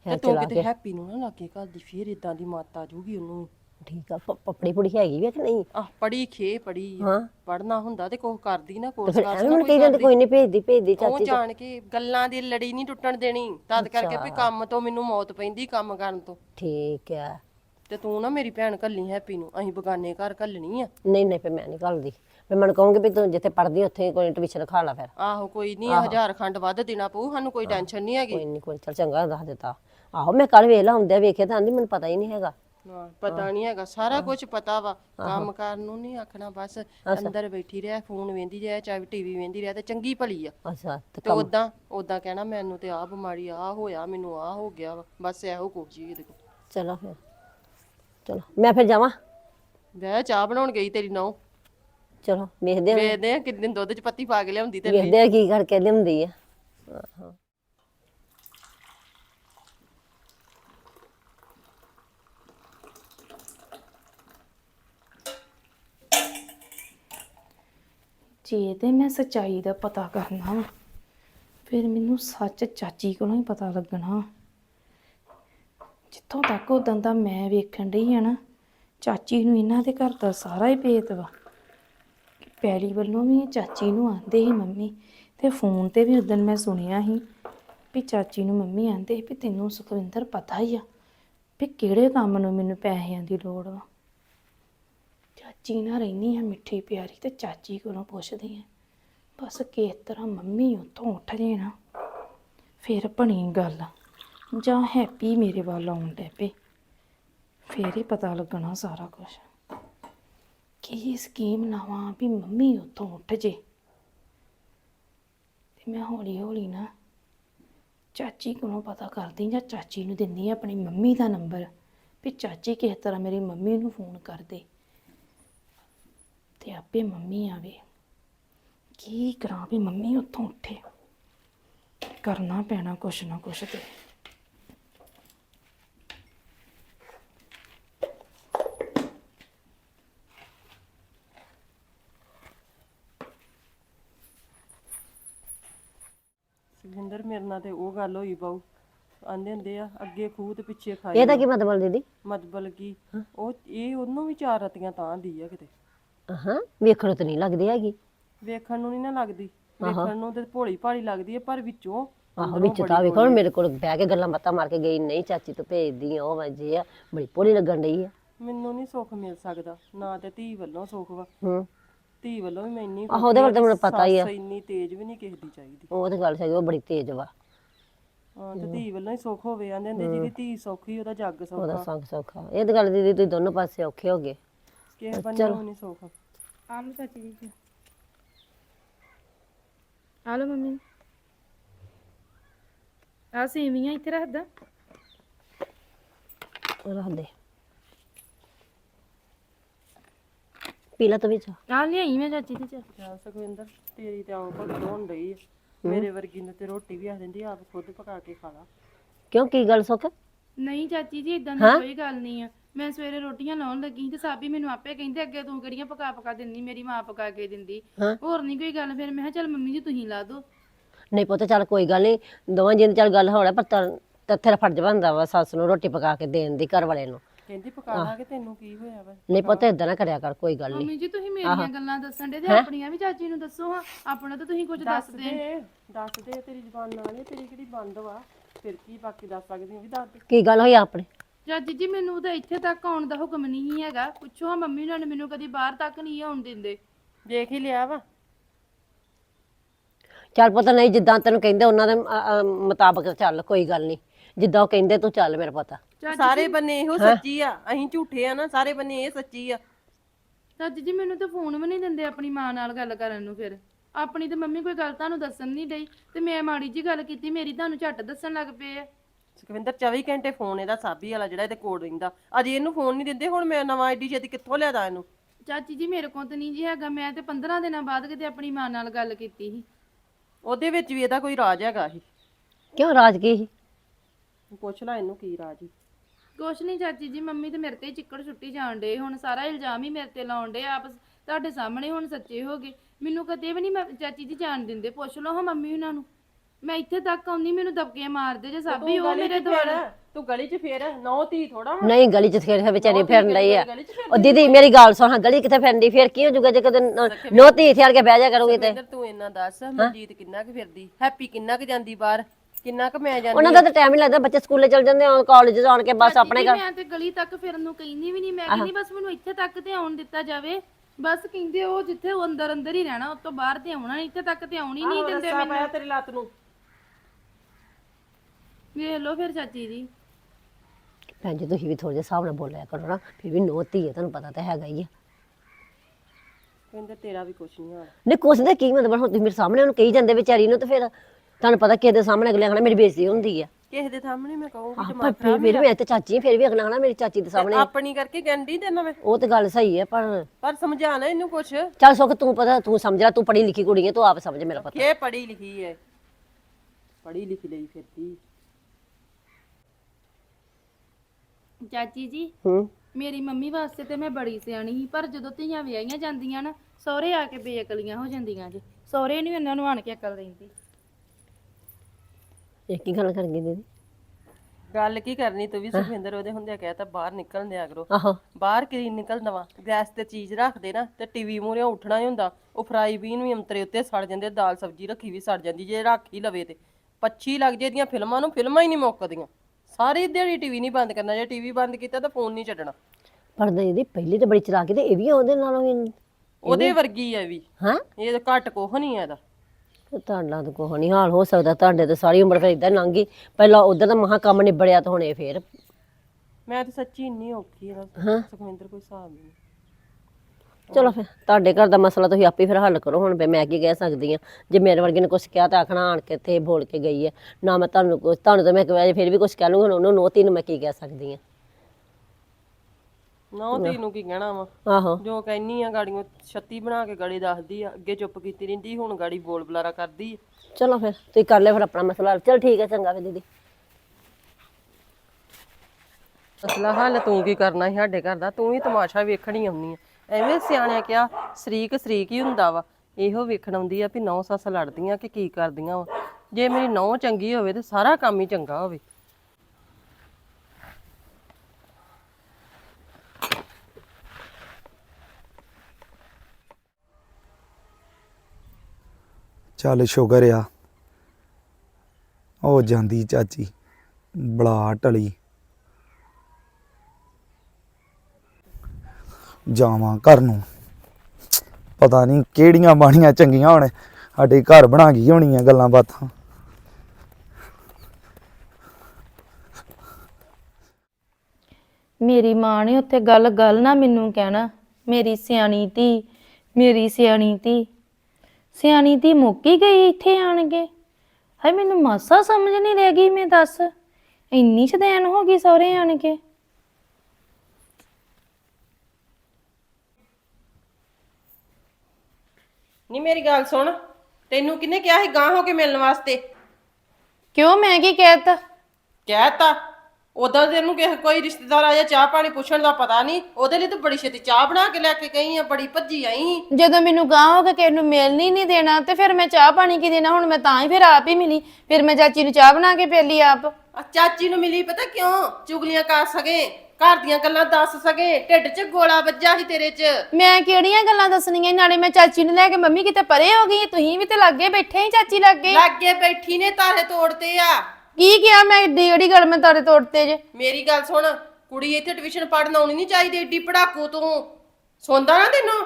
ਤੇ ਤੂੰ ਕਿਤੇ ਹੈਪੀ ਨੂੰ ਨਾ ਲੱਗੇ ਘਰ ਦੀ ਫੇਰ ਇਦਾਂ ਦੀ ਮਾਤ ਆ ਜੂਗੀ ਉਹਨੂੰ।
ਠੀਕ ਆ ਪ- ਪਪੜੀ ਪੁੜੀ ਹੈਗੀ ਵੀ ਆ ਕਿ ਨਹੀਂ?
ਆਹ ਪੜੀ ਖੇ ਪੜੀ
ਹਾਂ।
ਪੜਨਾ ਹੁੰਦਾ ਤੇ ਕੁਛ ਕਰਦੀ ਨਾ ਕੋਰਸ
ਫਿਰ ਐਵੇਂ ਕਹੀ ਜਾਂਦੇ ਕੋਈ ਨਹੀਂ ਭੇਜਦੀ ਭੇਜਦੀ
ਉਹ
ਚਾਚੀ
ਜਾਣ ਕੇ ਗੱਲਾਂ ਦੀ ਲੜੀ ਨਹੀਂ ਟੁੱਟਣ ਦੇਣੀ ਤਦ ਕਰਕੇ ਵੀ ਕੰਮ ਤੋਂ ਮੈਨੂੰ ਮੌਤ ਪੈਂਦੀ ਕੰਮ ਕਰਨ ਤੋਂ।
ਠੀਕ ਆ।
ਤੇ ਤੂੰ ਨਾ ਮੇਰੀ ਭੈਣ ਕੱਲੀ ਹੈਪੀ ਨੂੰ ਅਸੀਂ ਬਗਾਨੇ ਘਰ ਕੱਲਣੀ ਆ।
ਨਹੀਂ ਨਹੀਂ ਫਿਰ ਮੈਂ ਨਹੀਂ ਘੱਲਦੀ। ਮੈਂ ਮਨ ਕਹੂੰਗੀ ਵੀ ਤੂੰ ਜਿੱਥੇ ਪੜਦੀ ਉੱਥੇ ਕੋਈ ਟਿਊਸ਼ਨ ਖਾ ਲਾ ਫਿਰ।
ਆਹੋ ਕੋਈ ਨਹੀਂ ਹਜ਼ਾਰ ਖੰਡ ਵੱਧ ਦੇਣਾ ਪਊ ਸਾਨੂੰ ਕੋਈ ਟੈਨਸ਼ਨ ਨਹੀਂ ਹੈਗੀ।
ਕੋਈ ਨਹੀਂ ਕੋਈ ਚੱਲ ਚੰਗਾ ਦੱਸ ਦਿੱਤਾ। ਆਹੋ ਮੈਂ ਕੱਲ ਵੇਲਾ ਹੁੰਦਿਆ ਵੇਖਿਆ ਤਾਂ ਆਂਦੀ ਮੈਨੂੰ ਪਤਾ ਹੀ ਨਹੀਂ ਹੈਗਾ।
ਹਾਂ, ਪਤਾ ਨਹੀਂ ਹੈਗਾ ਸਾਰਾ ਕੁਝ ਪਤਾ ਵਾ। ਕੰਮ ਕਰਨ ਨੂੰ ਨਹੀਂ ਆਖਣਾ ਬਸ ਅੰਦਰ ਬੈਠੀ ਰਹਿ ਫੋਨ ਵੇਂਦੀ ਰਹਿ ਚਾਹੇ ਟੀਵੀ ਵੇਂਦੀ ਰਹਿ ਤੇ ਚੰਗੀ ਭਲੀ ਆ।
ਅੱਛਾ ਤੇ
ਤੇ ਉਦਾਂ ਉਦਾਂ ਕਹਿਣਾ ਮੈਨੂੰ ਤੇ ਆ ਬਿਮਾਰੀ ਆ ਹੋਇਆ ਮੈਨੂੰ ਆ ਹੋ ਗਿਆ ਵਾ ਬਸ ਇਹੋ ਕੁਝ ਹੀ ਇਹਦੇ ਕੋਲ।
ਚਲੋ ਫਿਰ ਚਲੋ ਮੈਂ ਫਿਰ ਜਾਵਾਂ?
ਵਿਆਹ ਚਾਹ ਬਣਾਉਣ ਗਈ ਤੇਰੀ ਨੌ।
ਚਲੋ ਵੇਖਦੇ ਆ।
ਵੇਖਦੇ ਆ ਕਿੰਨੇ ਦਿਨ ਦੁੱਧ ਚ ਪੱਤੀ ਪਾ ਕੇ ਲਿਆਉਂਦੀ ਤੇਰੇ
ਵੇਖਦੇ ਆ ਕੀ ਕਰਕੇ ਲਿਆਉਂਦੀ ਆ।
ਜੇ ਤੇ ਮੈਂ ਸੱਚਾਈ ਦਾ ਪਤਾ ਕਰਨਾ ਵਾ, ਫਿਰ ਮੈਨੂੰ ਸੱਚ ਚਾਚੀ ਕੋਲੋਂ ਹੀ ਪਤਾ ਲੱਗਣਾ। ਜਿੱਥੋਂ ਤੱਕ ਉਦੋਂ ਦਾ ਮੈਂ ਵੇਖਣ ਡਈ ਆ ਨਾ ਚਾਚੀ ਨੂੰ ਇਹਨਾਂ ਦੇ ਘਰ ਦਾ ਸਾਰਾ ਹੀ ਭੇਤ ਵਾ। ਕਿ ਪੈਲੀ ਵੱਲੋਂ ਵੀ ਚਾਚੀ ਨੂੰ ਆਂਦੇ ਸੀ ਮੰਮੀ ਤੇ ਫੋਨ ਤੇ ਵੀ ਉਦੋਂ ਮੈਂ ਸੁਣਿਆ ਸੀ ਵੀ ਚਾਚੀ ਨੂੰ ਮੰਮੀ ਆਂਦੇ ਸੀ ਵੀ ਤੈਨੂੰ ਸੁਖਵਿੰਦਰ ਪਤਾ ਹੀ ਆ ਵੀ ਕਿਹੜੇ ਕੰਮ ਨੂੰ ਮੈਨੂੰ ਪੈਸਿਆਂ ਦੀ ਲੋੜ ਵਾ। ਚਾਚੀ ਨਾਲ ਰਹਿਨੀ ਆ ਮਿੱਠੀ ਪਿਆਰੀ ਤੇ ਚਾਚੀ ਕੋਲੋਂ ਪੁੱਛਦੀ ਆ ਬਸ ਕਿਸ ਤਰ੍ਹਾਂ ਮੰਮੀ ਉੱਥੋਂ ਉੱਠ ਜੇ ਨਾ, ਫਿਰ ਬਣੀ ਗੱਲ। ਜਾਂ ਹੈਪੀ ਮੇਰੇ ਵੱਲ ਆਉਣ ਡੇ ਪਏ। ਫਿਰ ਹੀ ਪਤਾ ਲੱਗਣਾ ਸਾਰਾ ਕੁਝ ਕੀ ਸਕੀਮ ਲਾਵਾਂ ਵੀ ਮੰਮੀ ਉੱਥੋਂ ਉੱਠ ਜੇ। ਤੇ ਮੈਂ ਹੌਲੀ ਹੌਲੀ ਨਾ ਚਾਚੀ ਕੋਲੋਂ ਪਤਾ ਕਰਦੀ ਜਾਂ ਚਾਚੀ ਨੂੰ ਦਿੰਦੀ ਹਾਂ ਆਪਣੀ ਮੰਮੀ ਦਾ ਨੰਬਰ ਵੀ ਚਾਚੀ ਕਿਸ ਤਰ੍ਹਾਂ ਮੇਰੀ ਮੰਮੀ ਨੂੰ ਫੋਨ ਕਰ ਦੇ। ਤੇ ਆਪੇ ਮੰਮੀ ਆਵੇ। ਕੀ ਕਰਾਂ ਵੀ ਮੰਮੀ ਉੱਥੋਂ ਉੱਠੇ। ਕਰਨਾ ਪੈਣਾ ਕੁਛ ਨਾ ਕੁਛ ਤੇ।
ਸੁਖਿੰਦਰ ਮੇਰੇ ਨਾਲ ਤੇ ਉਹ ਗੱਲ ਹੋਈ ਬਾਊ। ਆਂਦੇ ਹੁੰਦੇ ਆ ਅੱਗੇ ਖੂਹ ਤੇ ਪਿੱਛੇ ਖਾਈ
ਇਹਦਾ ਕੀ ਮਤਲਬ ਦੀਦੀ?
ਮਤਲਬ ਕੀ? ਉਹ ਇਹ ਉਹਨੂੰ ਵੀ ਚਾਰ ਰਤੀਆਂ ਤਾਂ ਦੀ ਆ ਕਿਤੇ।
ਹਾਂ ਵੇਖਣ ਨੂੰ ਤਾਂ ਨਹੀਂ ਲੱਗਦੀ ਹੈਗੀ।
ਵੇਖਣ ਨੂੰ ਨਹੀਂ ਨਾ ਲੱਗਦੀ। ਵੇਖਣ ਨੂੰ ਤੇ ਭੋਲੀ ਭਾਲੀ ਲੱਗਦੀ ਹੈ ਪਰ ਵਿੱਚੋਂ
ਆਹੋ ਵਿੱਚ ਤਾਂ ਵੇਖੋ ਹੁਣ ਮੇਰੇ ਕੋਲ ਬਹਿ ਕੇ ਗੱਲਾਂ ਬਾਤਾਂ ਮਾਰ ਕੇ ਗਈ ਨਹੀਂ ਚਾਚੀ ਤੋਂ ਭੇਜਦੀ ਆ ਉਹ ਵਜੇ ਆ ਬੜੀ ਭੋਲੀ ਲੱਗਣ ਡਈ ਆ।
ਮੈਨੂੰ ਨਹੀਂ ਸੁੱਖ ਮਿਲ ਸਕਦਾ ਨਾ ਤੇ ਧੀ ਵੱਲੋਂ ਸੁੱਖ ਵਾ।
ਹੂੰ।
ਧੀ ਵੱਲੋਂ ਵੀ ਮੈਂ ਇੰਨੀ
ਆਹੋ ਉਹਦੇ ਬਾਰੇ ਤਾਂ ਮੈਨੂੰ ਪਤਾ ਹੀ ਆ।
ਸੱਸ ਇੰਨੀ ਤੇਜ਼ ਵੀ ਨਹੀਂ ਕਿਸੇ ਦੀ ਚਾਹੀਦੀ।
ਉਹ ਤਾਂ ਗੱਲ ਸਹੀ ਉਹ ਬੜੀ ਤੇਜ਼ ਵਾ।
ਹਾਂ ਤੇ ਧੀ ਵੱਲੋਂ ਹੀ ਸੁੱਖ ਹੋਵੇ ਆਂਦੇ ਹੁੰਦੇ ਜਿਹਦੀ ਧੀ ਸੌਖੀ ਉਹਦਾ ਜੱਗ
ਉਹਦਾ
ਸੌਖਾ।
ਸੰਗ ਸੌਖਾ। ਇਹ ਤਾਂ ਗੱਲ ਦੀਦੀ ਤੁਸੀਂ ਦੋਨੋਂ ਪਾਸੇ ਔਖੇ ਹੋ ਗਏ।
ਕਿਸੇ ਬੰਨੇ ਨਹੀਂ ਸੁੱਖ।
ਆਲੂ ਚਾਚੀ ਜੀ। ਆਲੂ ਮੰਮੀ। ਆ ਸੇਵੀਆਂ ਇੱਥੇ ਰੱਖਦਾ
ਉਹ ਰੱਖ ਦੇ। ਪੀਲਾ ਤਾਂ ਵਿੱਚ
ਆ ਲਿਆਈ ਮੈਂ ਚਾਚੀ ਦੀ ਚਾਹ।
ਚੱਲ ਸੁਖਵਿੰਦਰ ਤੇਰੀ ਤੇ ਆਉਂ ਭਗਤ ਹੋਣ ਰਹੀ ਹੈ। ਮੇਰੇ ਵਰਗੀ ਨੂੰ ਤੇ ਰੋਟੀ ਵੀ ਆ ਦਿੰਦੀ ਆਪ ਖੁਦ ਪਕਾ ਕੇ ਖਾ ਲਾ।
ਕਿਉਂ ਕੀ ਗੱਲ ਸੁੱਖ?
ਨਹੀਂ ਚਾਚੀ ਜੀ ਇਦਾਂ ਦੀ ਕੋਈ ਗੱਲ ਨਹੀਂ ਆ। ਮੈਂ ਸਵੇਰੇ ਰੋਟੀਆਂ ਲਾਉਣ ਲੱਗੀ ਸੀ ਤੇ ਸਾਬੀ ਮੈਨੂੰ ਆਪੇ ਕਹਿੰਦੇ ਅੱਗੇ ਤੂੰ ਕਿਹੜੀਆਂ ਪਕਾ ਪਕਾ ਦਿੰਦੀ ਮੇਰੀ ਮਾਂ ਪਕਾ ਕੇ ਦਿੰਦੀ।
ਹਾਂ।
ਹੋਰ ਨਹੀਂ ਕੋਈ ਗੱਲ ਫਿਰ ਮੈਂ ਕਿਹਾ ਚੱਲ ਮੰਮੀ ਜੀ ਤੁਸੀਂ ਲਾ ਦਿਓ।
ਨਹੀਂ ਪੁੱਤ ਚੱਲ ਕੋਈ ਗੱਲ ਨਹੀਂ ਦੋਵਾਂ ਜੀਆਂ ਦੀ ਚੱਲ ਗੱਲ ਹੋਣਾ ਪਰ ਤਾਂ ਤੇਰਾ ਫਰਜ਼ ਬਣਦਾ ਵਾ ਸੱਸ ਨੂੰ ਰੋਟੀ ਪਕਾ ਕੇ ਦੇਣ ਦੀ ਘਰ ਵਾਲੇ ਨੂੰ।
ਕਹਿੰਦੀ ਪਕਾ ਲਾ ਕੇ ਤੈਨੂੰ ਕੀ ਹੋਇਆ ਵਾ?
ਨਹੀਂ ਪੁੱਤ ਇਦਾਂ ਨਾ ਕਰਿਆ ਕਰ ਕੋਈ ਗੱਲ ਨਹੀਂ
ਮੰਮੀ ਜੀ ਤੁਸੀਂ ਮੇਰੀਆਂ ਗੱਲਾਂ ਦੱਸਣ ਦੇ ਤੇ ਆਪਣੀਆਂ ਵੀ ਚਾਚੀ ਨੂੰ ਦੱਸੋ ਹਾਂ ਆਪਣਾ ਤਾਂ ਤੁਸੀਂ ਕੁਝ
ਦੱਸ ਦੇ ਦੱਸ ਦੇ ਤੇਰੀ ਜ਼ਬਾਨ ਨਾਲ ਹੀ ਤੇਰੀ ਕਿਹੜੀ ਬੰਦ ਵਾ? ਫਿਰ ਕੀ ਬਾਕੀ ਦੱਸ ਸਕਦੀ ਉਹ ਵੀ ਦੱਸ ਦੇ
ਕੀ ਗੱਲ ਹੋਈ ਆਪਣੇ?
ਚਾਚੀ ਜੀ ਮੈਨੂੰ ਤਾਂ ਇੱਥੇ ਤੱਕ ਆਉਣ ਦਾ ਹੁਕਮ ਨਹੀਂ ਹੈਗਾ। ਪੁੱਛੋ ਹਾਂ ਮੰਮੀ ਉਹਨਾਂ ਨੇ ਮੈਨੂੰ ਕਦੀ ਬਾਹਰ ਤੱਕ ਨਹੀਂ ਆਉਣ ਦਿੰਦੇ।
ਦੇਖ ਹੀ ਲਿਆ ਵਾ।
ਚੱਲ ਪੁੱਤ ਨਹੀਂ ਜਿੱਦਾਂ ਤੈਨੂੰ ਕਹਿੰਦੇ ਉਹਨਾਂ ਦੇ ਅ, ਅ, ਮੁਤਾਬਕ ਚੱਲ ਕੋਈ ਗੱਲ ਨਹੀਂ। ਜਿੱਦਾਂ ਉਹ ਕਹਿੰਦੇ ਤੂੰ ਚੱਲ ਮੇਰਾ ਪਤਾ।
ਸਾਰੇ ਬੰਨੇ ਇਹੋ ਸੱਚੀ ਆ। ਅਸੀਂ ਝੂਠੇ ਆ ਨਾ ਸਾਰੇ ਬੰਨੇ ਇਹ ਸੱਚੀ ਆ।
ਚਾਚੀ ਜੀ ਮੈਨੂੰ ਤਾਂ ਫੋਨ ਵੀ ਨਹੀਂ ਦਿੰਦੇ ਆਪਣੀ ਮਾਂ ਨਾਲ ਗੱਲ ਕਰਨ ਨੂੰ ਫਿਰ। ਆਪਣੀ ਤੇ ਮੰਮੀ ਕੋਈ ਗੱਲ ਤੁਹਾਨੂੰ ਦੱਸਣ ਨਹੀਂ ਡਈ ਤੇ ਮੈਂ ਮਾੜੀ ਜੀ ਗੱਲ ਕੀਤੀ ਮੇਰੀ ਤੁਹਾਨੂੰ ਝੱਟ ਦੱਸਣ ਲੱਗ ਪਏ ਆ।
ਸੁਖਵਿੰਦਰ 24 ਘੰਟੇ ਫੋਨ ਇਹਦਾ ਸਾਬੀ ਵਾਲਾ ਜਿਹੜਾ ਇਹਦੇ ਕੋਲ ਰਹਿੰਦਾ। ਅਜੇ ਇਹਨੂੰ ਫੋਨ ਨਹੀਂ ਦਿੰਦੇ ਹੁਣ ਮੈਂ ਨਵਾਂ ਆਈਡੀ ਛੇਤੀ ਕਿੱਥੋਂ ਲਿਆਦਾ ਇਹਨੂੰ?
ਚਾਚੀ ਜੀ ਮੇਰੇ ਕੋਲ ਤਾਂ ਨਹੀਂ ਜੀ ਹੈਗਾ। ਮੈਂ ਤੇ 15 ਦਿਨਾਂ ਬਾਅਦ ਕਿਤੇ ਆਪਣੀ ਮਾਂ ਨਾਲ ਗੱਲ ਕੀਤੀ ਸੀ।
ਉਹਦੇ ਵਿੱਚ ਵੀ ਇਹਦਾ ਕੋਈ ਰਾਜ ਹੈਗਾ ਹੀ
ਕਿਉਂ ਰਾਜ ਕੀ ਸੀ?
ਪੁੱਛ ਲੈ ਇਹਨੂੰ ਕੀ ਰਾਜ ਹੀ
ਕੁਛ ਨਹੀਂ ਚਾਚੀ ਜੀ ਮੰਮੀ ਤੇ ਮੇਰੇ ਤੇ ਹੀ ਚਿੱਕੜ ਛੁੱਟੀ ਜਾਣ ਡੇ ਹੁਣ ਸਾਰਾ ਇਲਜ਼ਾਮ ਹੀ ਮੇਰੇ ਤੇ ਲਾਉਣ ਡੇ ਆਪ ਤੁਹਾਡੇ ਸਾਹਮਣੇ ਹੁਣ ਸੱਚੇ ਹੋ ਗਏ। ਮੈਨੂੰ ਕਦੇ ਵੀ ਨਹੀਂ ਮੈਂ ਚਾਚੀ ਜੀ ਜਾਣ ਦਿੰਦੇ ਪੁੱਛ ਲਓ ਹਾਂ ਮੰਮੀ ਉਹਨਾਂ ਨੂੰ। ਮੈਂ ਇੱਥੇ ਤੱਕ ਆਉਂਦੀ ਮੈਨੂੰ ਦਬਕੀਆਂ ਮਾਰਦੇ ਜੇ ਸਾਬੀ ਉਹ ਮੇਰੇ ਦੁਆਲੇ।
ਤੂੰ ਗਲੀ 'ਚ ਫੇਰ ਨੌ ਧੀ ਥੋੜਾ
ਨਹੀਂ ਗਲੀ ਚ ਫਿਰ ਵਿਚਾਰੀ ਫਿਰਨ ਲਈ ਆ। ਉਹ ਦੀਦੀ ਮੇਰੀ ਗੱਲ ਸੁਣ ਹਾਂ ਗਲੀ ਕਿੱਥੇ ਫਿਰਦੀ ਫਿਰ ਕੀ ਹੋ ਜੂਗਾ ਜੇ ਕਦੇ ਨੋ ਧੀ ਇੱਥੇ ਆ ਕੇ ਬਹਿ ਜਾ ਕਰੂਗੀ ਤੇ।
ਤੂੰ ਇੰਨਾ ਦੱਸ ਮਨਜੀਤ ਕਿੰਨਾ ਕੁ ਫਿਰਦੀ? ਹੈਪੀ ਕਿੰਨਾ ਕੁ ਜਾਂਦੀ ਬਾਹਰ? ਕਿੰਨਾ ਕੁ ਮੈਂ ਜਾਂਦੀ
ਉਹਨਾਂ ਦਾ ਤਾਂ ਟਾਈਮ ਹੀ ਲੱਗਦਾ ਬੱਚੇ ਸਕੂਲੇ ਚਲ ਜਾਂਦੇ ਆ ਕਾਲਜ ਆਉਣ ਕੇ ਬਸ ਆਪਣੇ
ਜੀ, ਮੈਂ ਤੇ ਗਲੀ ਤੱਕ ਫਿਰਨ ਨੂੰ ਕਹਿੰਦੀ ਵੀ ਨਹੀਂ ਮੈਂ ਕਹਿੰਦੀ ਬਸ ਮੈਨੂੰ ਇੱਥੇ ਤੱਕ ਤੇ ਆਉਣ ਦਿੱਤਾ ਜਾਵੇ। ਬਸ ਕਹਿੰਦੇ ਉਹ ਜਿੱਥੇ ਉਹ ਅੰਦਰ ਅੰਦਰ ਹੀ ਰਹਿਣਾ ਉਸ ਤੋਂ ਬਾਹਰ ਤੇ ਆਉਣਾ ਨੀ, ਇੱਥੇ ਤੱਕ ਤੇ ਆਉਣ ਹੀ ਨਹੀਂ ਦਿੰਦੇ
ਰੱਸਾ ਪਾਇਆ ਤੇਰੀ ਲੱਤ ਨੂੰ।
ਵੇਖ ਲਓ ਫਿਰ ਚਾਚੀ ਜੀ
ਭੈਣ ਜੀ ਤੁਸੀਂ ਵੀ ਥੋੜੇ ਜਿਹਾ ਹਿਸਾਬ ਨਾਲ ਬੋਲਿਆ ਕਰੋ ਨਾ ਫਿਰ ਵੀ ਨੋ ਧੀ ਹੈ ਤੁਹਾਨੂੰ ਪਤਾ ਤਾਂ ਹੈਗਾ ਹੀ ਆ।
ਕਹਿੰਦੇ ਤੇਰਾ ਵੀ ਕੁਛ ਨਹੀਂ ਹਾਲ
ਨਹੀਂ ਕੁਛ ਦਾ ਕੀ ਮਤਲਬ ਹੁਣ ਤੁਸੀਂ ਮੇਰੇ ਸਾਹਮਣੇ ਉਹਨੂੰ ਕਹੀ ਜਾਂਦੇ ਵਿਚਾਰੀ ਨੂੰ ਤੇ ਫਿਰ ਤੁਹਾਨੂੰ ਪਤਾ ਕਿਸੇ ਦੇ ਸਾਹਮਣੇ ਅਗਲੇ ਆਖਣਾ ਮੇਰੀ ਬੇਇੱਜ਼ਤੀ ਹੁੰਦੀ ਆ।
ਕਿਸੇ ਦੇ ਸਾਹਮਣੇ ਮੈਂ ਕਹੂੰਗੀ
ਆਹ, ਪਰ ਫਿਰ ਮੈਂ ਤੇ ਚਾਚੀ ਹਾਂ, ਫਿਰ ਵੀ ਅਗਲਾ ਆਖਣਾ ਮੇਰੀ ਚਾਚੀ ਦੇ ਸਾਹਮਣੇ।
ਆਪਣੀ ਕਰਕੇ ਗੰਢੀ ਦੇਣਾ ਮੈਂ।
ਉਹ ਤੇ ਗੱਲ ਸਹੀ ਹੈ ਪਰ
ਪਰ ਸਮਝਾਣਾ ਇਹਨੂੰ ਕੁਛ।
ਚੱਲ ਸੁੱਖ ਤੂੰ ਪਤਾ ਤੂੰ ਸਮਝ ਲੈ ਤੂੰ ਪੜ੍ਹੀ ਲਿਖੀ ਕੁੜੀ ਹੈ ਤੂੰ ਆਪ ਸਮਝ ਮੇਰਾ ਪਤਾ।
ਕਿ ਪੜ੍ਹੀ ਲਿਖੀ ਹੈ? ਪੜ੍ਹੀ ਲਿਖੀ ਲਈ ਫਿਰਦੀ।
ਚਾਚੀ ਜੀ
ਹੂੰ।
ਮੇਰੀ ਮੰਮੀ ਵਾਸਤੇ ਤੇ ਮੈਂ ਬੜੀ ਸਿਆਣੀ ਸੀ ਪਰ ਜਦੋਂ ਧੀਆਂ ਵਿਆਹੀਆਂ ਜਾਂਦੀਆਂ ਨਾ ਸਹੁਰੇ ਆ ਕੇ ਬੇਅਕਲੀਆਂ ਹੋ ਜਾਂਦੀਆਂ ਜੀ। ਸਹੁਰੇ ਨਹੀਂ ਉਹਨਾਂ ਨੂੰ ਆਣ ਕੇ ਅਕਲ ਰਹਿੰਦੀ
ਇਹ ਕੀ ਗੱਲ ਕਰ ਗਈ ਦੀਦੀ।
ਗੱਲ ਕੀ ਕਰਨੀ ਤੂੰ ਵੀ ਸੁਖਵਿੰਦਰ ਉਹਦੇ ਹੁੰਦਿਆ ਕਹਿ ਤਾ ਬਾਹਰ ਨਿਕਲਣ ਦਿਆ ਕਰੋ।
ਆਹੋ।
ਬਾਹਰ ਕੀ ਨਿਕਲ ਦਵਾ? ਗੈਸ ਤੇ ਚੀਜ਼ ਰੱਖਦੇ ਨਾ ਤੇ ਟੀਵੀ ਮੂਹਰੇ ਉੱਠਣਾ ਹੀ ਹੁੰਦਾ। ਉਹ ਫਰਾਈ ਬੀਨ ਵੀ ਅੰਤਰੇ ਉੱਤੇ ਸੜ ਜਾਂਦੇ ਦਾਲ ਸਬਜ਼ੀ ਰੱਖੀ ਵੀ ਸੜ ਜਾਂਦੀ ਜੇ ਰੱਖ ਹੀ ਲਵੇ ਤੇ। ਪੱਛੀ ਲੱਗ ਜੇ ਦੀਆਂ ਫਿਲਮਾਂ ਨੂੰ ਫਿਲਮਾਂ ਹੀ ਨਹੀਂ ਮੁੱਕਦੀਆਂ। ਸਾਰੀ ਦਿਹਾੜੀ ਟੀਵੀ ਨਹੀਂ ਬੰਦ ਕਰਨਾ ਜੇ ਟੀਵੀ ਬੰਦ ਕੀਤਾ ਤਾਂ ਫੋਨ ਨਹੀਂ ਛੱਡਣਾ।
ਪਰ ਦੀਦੀ ਪਹਿਲੀ ਤੇ ਬੜੀ ਚਲਾਕੀ ਤੇ ਇਹ ਵੀ ਉਹਦੇ ਨਾਲੋਂ ਵੀ
ਉਹਦੇ ਵਰਗੀ ਹੈ ਵੀ।
ਹਾਂ?
ਇਹ ਤਾਂ ਘੱਟ ਕੋਹ ਨਹੀਂ ਹੈ ਇਹਦਾ।
ਤੁਹਾਡਾ ਤਾਂ ਕੋਈ ਨਹੀਂ ਹਾਲ ਹੋ ਸਕਦਾ ਤੁਹਾਡੇ ਤਾਂ ਸਾਰੀ ਉਮਰ ਫਿਰ ਇਦਾਂ ਲੰਘ ਗਈ। ਪਹਿਲਾਂ ਉਧਰ ਦਾ ਮਹਾ ਕੰਮ ਨਿਬੜਿਆ ਤਾਂ ਹੁਣੇ ਫੇਰ।
ਮੈਂ ਤਾਂ ਸੱਚੀ ਇੰਨੀ ਔਖੀ ਆ
ਹਾਂ।
ਸੁਖਵਿੰਦਰ ਕੋਈ ਹਿਸਾਬ ਨਹੀਂ
ਚਲੋ ਫਿਰ ਤੁਹਾਡੇ ਘਰ ਦਾ ਮਸਲਾ ਤੁਸੀਂ ਆਪੇ ਫਿਰ ਹੱਲ ਕਰੋ ਹੁਣ ਵੀ ਮੈਂ ਕੀ ਕਹਿ ਸਕਦੀ ਆ? ਜੇ ਮੇਰੇ ਵਰਗੇ ਨੇ ਕੁਝ ਕਿਹਾ ਤਾਂ ਆਖਣਾ ਆਣ ਕੇ ਇੱਥੇ ਬੋਲ ਕੇ ਗਈ ਹੈ ਨਾ ਮੈਂ ਤੁਹਾਨੂੰ ਕੁਛ ਤੁਹਾਨੂੰ ਤਾਂ ਮੈਂ ਕਿਹਾ ਫਿਰ ਵੀ ਕੁਝ ਕਹਿ ਲੂੰਗਾ ਹੁਣ ਉਹਨੂੰ ਨੋਤੀ ਨੂੰ ਮੈਂ ਕੀ ਕਹਿ ਸਕਦੀ ਆ?
ਨਾ ਉਹ ਤੈਨੂੰ ਕੀ ਕਹਿਣਾ ਵਾ?
ਆਹੋ।
ਜੋ ਕਹਿਨੀ ਆ ਗਾੜੀਆਂ ਛੱਤੀ ਬਣਾ ਕੇ ਗਾੜੀ ਦੱਸਦੀ ਆ ਅੱਗੇ ਚੁੱਪ ਕੀਤੀ ਰਹਿੰਦੀ ਹੁਣ ਗਾੜੀ ਬੋਲ ਬੁਲਾਰਾ ਕਰਦੀ ਆ।
ਚਲੋ ਫਿਰ ਤੁਸੀਂ ਕਰ ਲਿਓ ਫਿਰ ਆਪਣਾ ਮਸਲਾ ਹੱਲ। ਚਲ ਠੀਕ ਹੈ ਚੰਗਾ ਫਿਰ ਦੀਦੀ।
ਮਸਲਾ ਹੱਲ ਤੂੰ ਕੀ ਕਰਨਾ ਸੀ ਸਾਡੇ ਘਰ ਦਾ? ਤੂੰ ਵੀ ਤਮਾਸ਼ਾ ਵੇਖਣ ਹੀ ਆਉਣੀ ਆ। ਐਵੇਂ ਸਿਆਣਿਆ ਕਿਹਾ ਸਰੀਕ ਸਰੀਕ ਹੀ ਹੁੰਦਾ ਵਾ। ਇਹੋ ਵੇਖਣ ਆਉਂਦੀ ਆ ਵੀ ਨੌ ਸੱਸ ਲੜਦੀਆਂ ਕਿ ਕੀ ਕਰਦੀਆਂ ਵਾ। ਜੇ ਮੇਰੀ ਨੌ ਚੰਗੀ ਹੋਵੇ ਤੇ ਸਾਰਾ ਕੰਮ ਹੀ ਚੰਗਾ ਹੋਵੇ।
ਚੱਲ ਸ਼ੁਕਰ ਆ। ਹੋ ਜਾਂਦੀ ਚਾਚੀ ਬਲਾ ਟਲੀ ਜਾਵਾਂ ਘਰ ਨੂੰ। ਪਤਾ ਨਹੀਂ ਕਿਹੜੀਆਂ ਬਾਣੀਆਂ ਚੰਗੀਆਂ ਹੋਣ, ਸਾਡੇ ਘਰ ਬਣਾ ਗਈ ਹੋਣੀਆਂ ਗੱਲਾਂ ਬਾਤਾਂ।
ਮੇਰੀ ਮਾਂ ਨੇ ਉੱਥੇ ਗੱਲ ਗੱਲ ਨਾ ਮੈਨੂੰ ਕਹਿਣਾ, ਮੇਰੀ ਸਿਆਣੀ ਧੀ, ਮੇਰੀ ਸਿਆਣੀ ਧੀ। ਸਿਆਣੀ ਧੀ ਮੁੱਕੀ ਗਈ ਇੱਥੇ ਆਣ ਕੇ। ਹਾਏ ਮੈਨੂੰ ਮਾਸਾ ਸਮਝ ਨਹੀਂ ਰਹਿ ਗਈ ਮੈਂ ਦੱਸ। ਇੰਨੀ ਸ਼ਦੈਨ ਹੋ ਗਈ ਸਹੁਰੇ ਆਣ ਕੇ।
ਨਹੀਂ ਮੇਰੀ ਗੱਲ ਸੁਣ। ਤੈਨੂੰ ਕਿਹਨੇ ਕਿਹਾ ਸੀ ਗਾਂ ਹੋ ਕੇ ਮਿਲਣ ਵਾਸਤੇ?
ਕਿਉਂ? ਮੈਂ ਕੀ ਕਹਿਤਾ?
ਕਹਿਤਾ। ਉਦੋਂ ਤੈਨੂੰ ਕਿਸੇ ਕੋਈ ਰਿਸ਼ਤੇਦਾਰ ਆਇਆ ਚਾਹ ਪਾਣੀ ਪੁੱਛਣ ਦਾ ਪਤਾ ਨਹੀਂ ਉਹਦੇ ਲਈ ਤੂੰ ਬੜੀ ਛੇਤੀ ਚਾਹ ਬਣਾ ਕੇ ਲੈ ਕੇ ਗਈ ਆ ਬੜੀ ਭੱਜੀ ਆਈ ਸੀ।
ਜਦੋਂ ਮੈਨੂੰ ਗਾਂ ਹੋ ਕੇ ਕਿਸੇ ਨੂੰ ਮਿਲਣ ਨਹੀਂ ਦੇਣਾ ਤੇ ਫਿਰ ਮੈਂ ਚਾਹ ਪਾਣੀ ਕੀ ਦੇਣਾ ਹੁਣ ਮੈਂ ਤਾਂ ਹੀ ਫਿਰ ਆਪ ਹੀ ਮਿਲੀ। ਫਿਰ ਮੈਂ ਚਾਚੀ ਨੂੰ ਚਾਹ ਬਣਾ ਕੇ ਪੇਲੀ ਆਪ।
ਆ ਚਾਚੀ ਨੂੰ ਮਿਲੀ ਪਤਾ ਕਿਉਂ? ਚੁਗਲੀਆਂ ਕਰ ਸਕੇ ਘਰ ਦੀਆਂ ਗੱਲਾਂ ਦੱਸ ਸਕੇ ਢਿੱਡ 'ਚ ਗੋਲਾ ਵੱਜਾ ਸੀ ਤੇਰੇ 'ਚ।
ਮੈਂ ਕਿਹੜੀਆਂ ਗੱਲਾਂ ਦੱਸਣੀਆਂ ਨਾਲੇ ਮੈਂ ਚਾਚੀ ਨੂੰ ਲੈ ਕੇ ਮੰਮੀ ਕਿਤੇ ਪਰੇ ਹੋ ਗਈ ਤੁਸੀਂ ਵੀ ਤੇ ਲੱਗੇ ਬੈਠੇ ਹੀ ਚਾਚੀ ਲੱਗੇ।
ਲਾਗੇ ਬੈਠੀ ਨੇ ਤਾਰੇ ਤੋੜਤੇ ਆ।
ਕੀ ਕਿਹਾ ਮੈਂ ਏਡੀ ਜਿਹੜੀ ਗੱਲ ਮੈਂ ਤਾਰੇ ਤੋੜਤੇ ਜੇ?
ਮੇਰੀ ਗੱਲ ਸੁਣ ਕੁੜੀ ਇੱਥੇ ਟਿਊਸ਼ਨ ਪੜਨ ਆਉਣੀ ਨਹੀਂ ਚਾਹੀਦੀ ਏਡੀ ਪੜਾਕੂ ਤੂੰ। ਸੌਂਦਾ ਨਾ ਤੈਨੂੰ?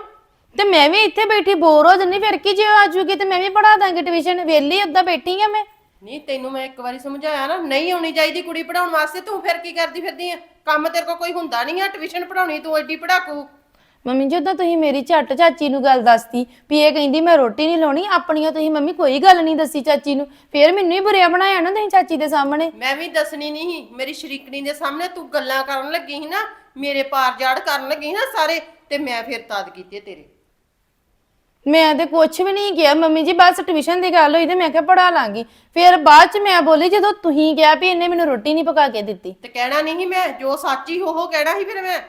ਤੇ ਮੈਂ ਵੀ ਇੱਥੇ ਬੈਠੀ ਬੋਰ ਹੋ ਜੰਨੀ ਫਿਰ ਕੀ ਜੇ ਆ ਜੂਗੀ ਤੇ ਮੈਂ ਵੀ ਪੜਾ ਦਾਂਗੀ ਟਿਊਸ਼ਨ ਵੇਲੀ ਓਦਾਂ ਬੈਠੀ ਆ ਮੈਂ।
ਨਹੀਂ ਤੈਨੂੰ ਮੈਂ ਇੱਕ ਵਾਰੀ ਸਮਝਾਇਆ ਨਾ ਨਹੀਂ ਆਉਣੀ ਚਾਹੀਦੀ ਕੁੜੀ ਪੜਾਉਣ ਵਾਸਤੇ ਤੂੰ ਫਿਰ ਕੀ ਕਰਦੀ ਫਿਰਦੀ ਆ? ਕੰਮ ਤੇਰੇ ਕੋਲ ਕੋਈ ਹੁੰਦਾ ਨਹੀਂ ਆ ਟਿਊਸ਼ਨ ਪੜਾਉਣੀ ਤੂੰ ਏਡੀ ਪੜਾਕੂ
ਮੰਮੀ ਜਦੋਂ ਤੁਸੀਂ ਮੇਰੀ ਝੱਟ ਚਾਚੀ ਨੂੰ ਗੱਲ ਦੱਸਤੀ ਵੀ ਇਹ ਕਹਿੰਦੀ ਮੈਂ ਰੋਟੀ ਨਹੀਂ ਲਾਉਣੀ ਆਪਣੀਆਂ ਤੁਸੀਂ ਮੰਮੀ ਕੋਈ ਗੱਲ ਨਹੀਂ ਦੱਸੀ ਚਾਚੀ ਨੂੰ। ਫਿਰ ਮੈਨੂੰ ਹੀ ਬੁਰਿਆ ਬਣਾਇਆ ਨਾ ਤੁਸੀਂ ਚਾਚੀ ਦੇ ਸਾਹਮਣੇ।
ਮੈਂ ਵੀ ਦੱਸਣੀ ਨਹੀਂ ਸੀ। ਮੇਰੀ ਸ਼ਰੀਕਣੀ ਦੇ ਸਾਹਮਣੇ ਤੂੰ ਗੱਲਾਂ ਕਰਨ ਲੱਗੀ ਸੀ ਨਾ ਮੇਰੇ ਪਾਰ ਜਾੜ ਕਰਨ ਲੱਗੀ ਸੀ ਨਾ ਸਾਰੇ ਤੇ ਮੈਂ ਫਿਰ ਤਾਦ ਕੀਤੇ ਤੇਰੇ।
ਮੈਂ ਤੇ ਕੁਝ ਵੀ ਨਹੀਂ ਕਿਹਾ ਮੰਮੀ ਜੀ ਬਸ ਟਿਊਸ਼ਨ ਦੀ ਗੱਲ ਹੋਈ ਤੇ ਮੈਂ ਕਿਹਾ ਪੜਾ ਲਾਂਗੀ। ਫਿਰ ਬਾਅਦ ਚ ਮੈਂ ਬੋਲੀ ਜਦੋਂ ਤੁਸੀਂ ਕਿਹਾ ਵੀ ਇਹਨੇ ਮੈਨੂੰ ਰੋਟੀ ਨਹੀਂ ਪਕਾ ਕੇ ਦਿੱਤੀ।
ਤੇ ਕਹਿਣਾ ਨਹੀਂ ਸੀ ਮੈਂ ਜੋ ਸੱਚੀ ਹੋ ਹੋ ਕਹਿਣਾ ਸੀ ਫਿਰ ਮੈਂ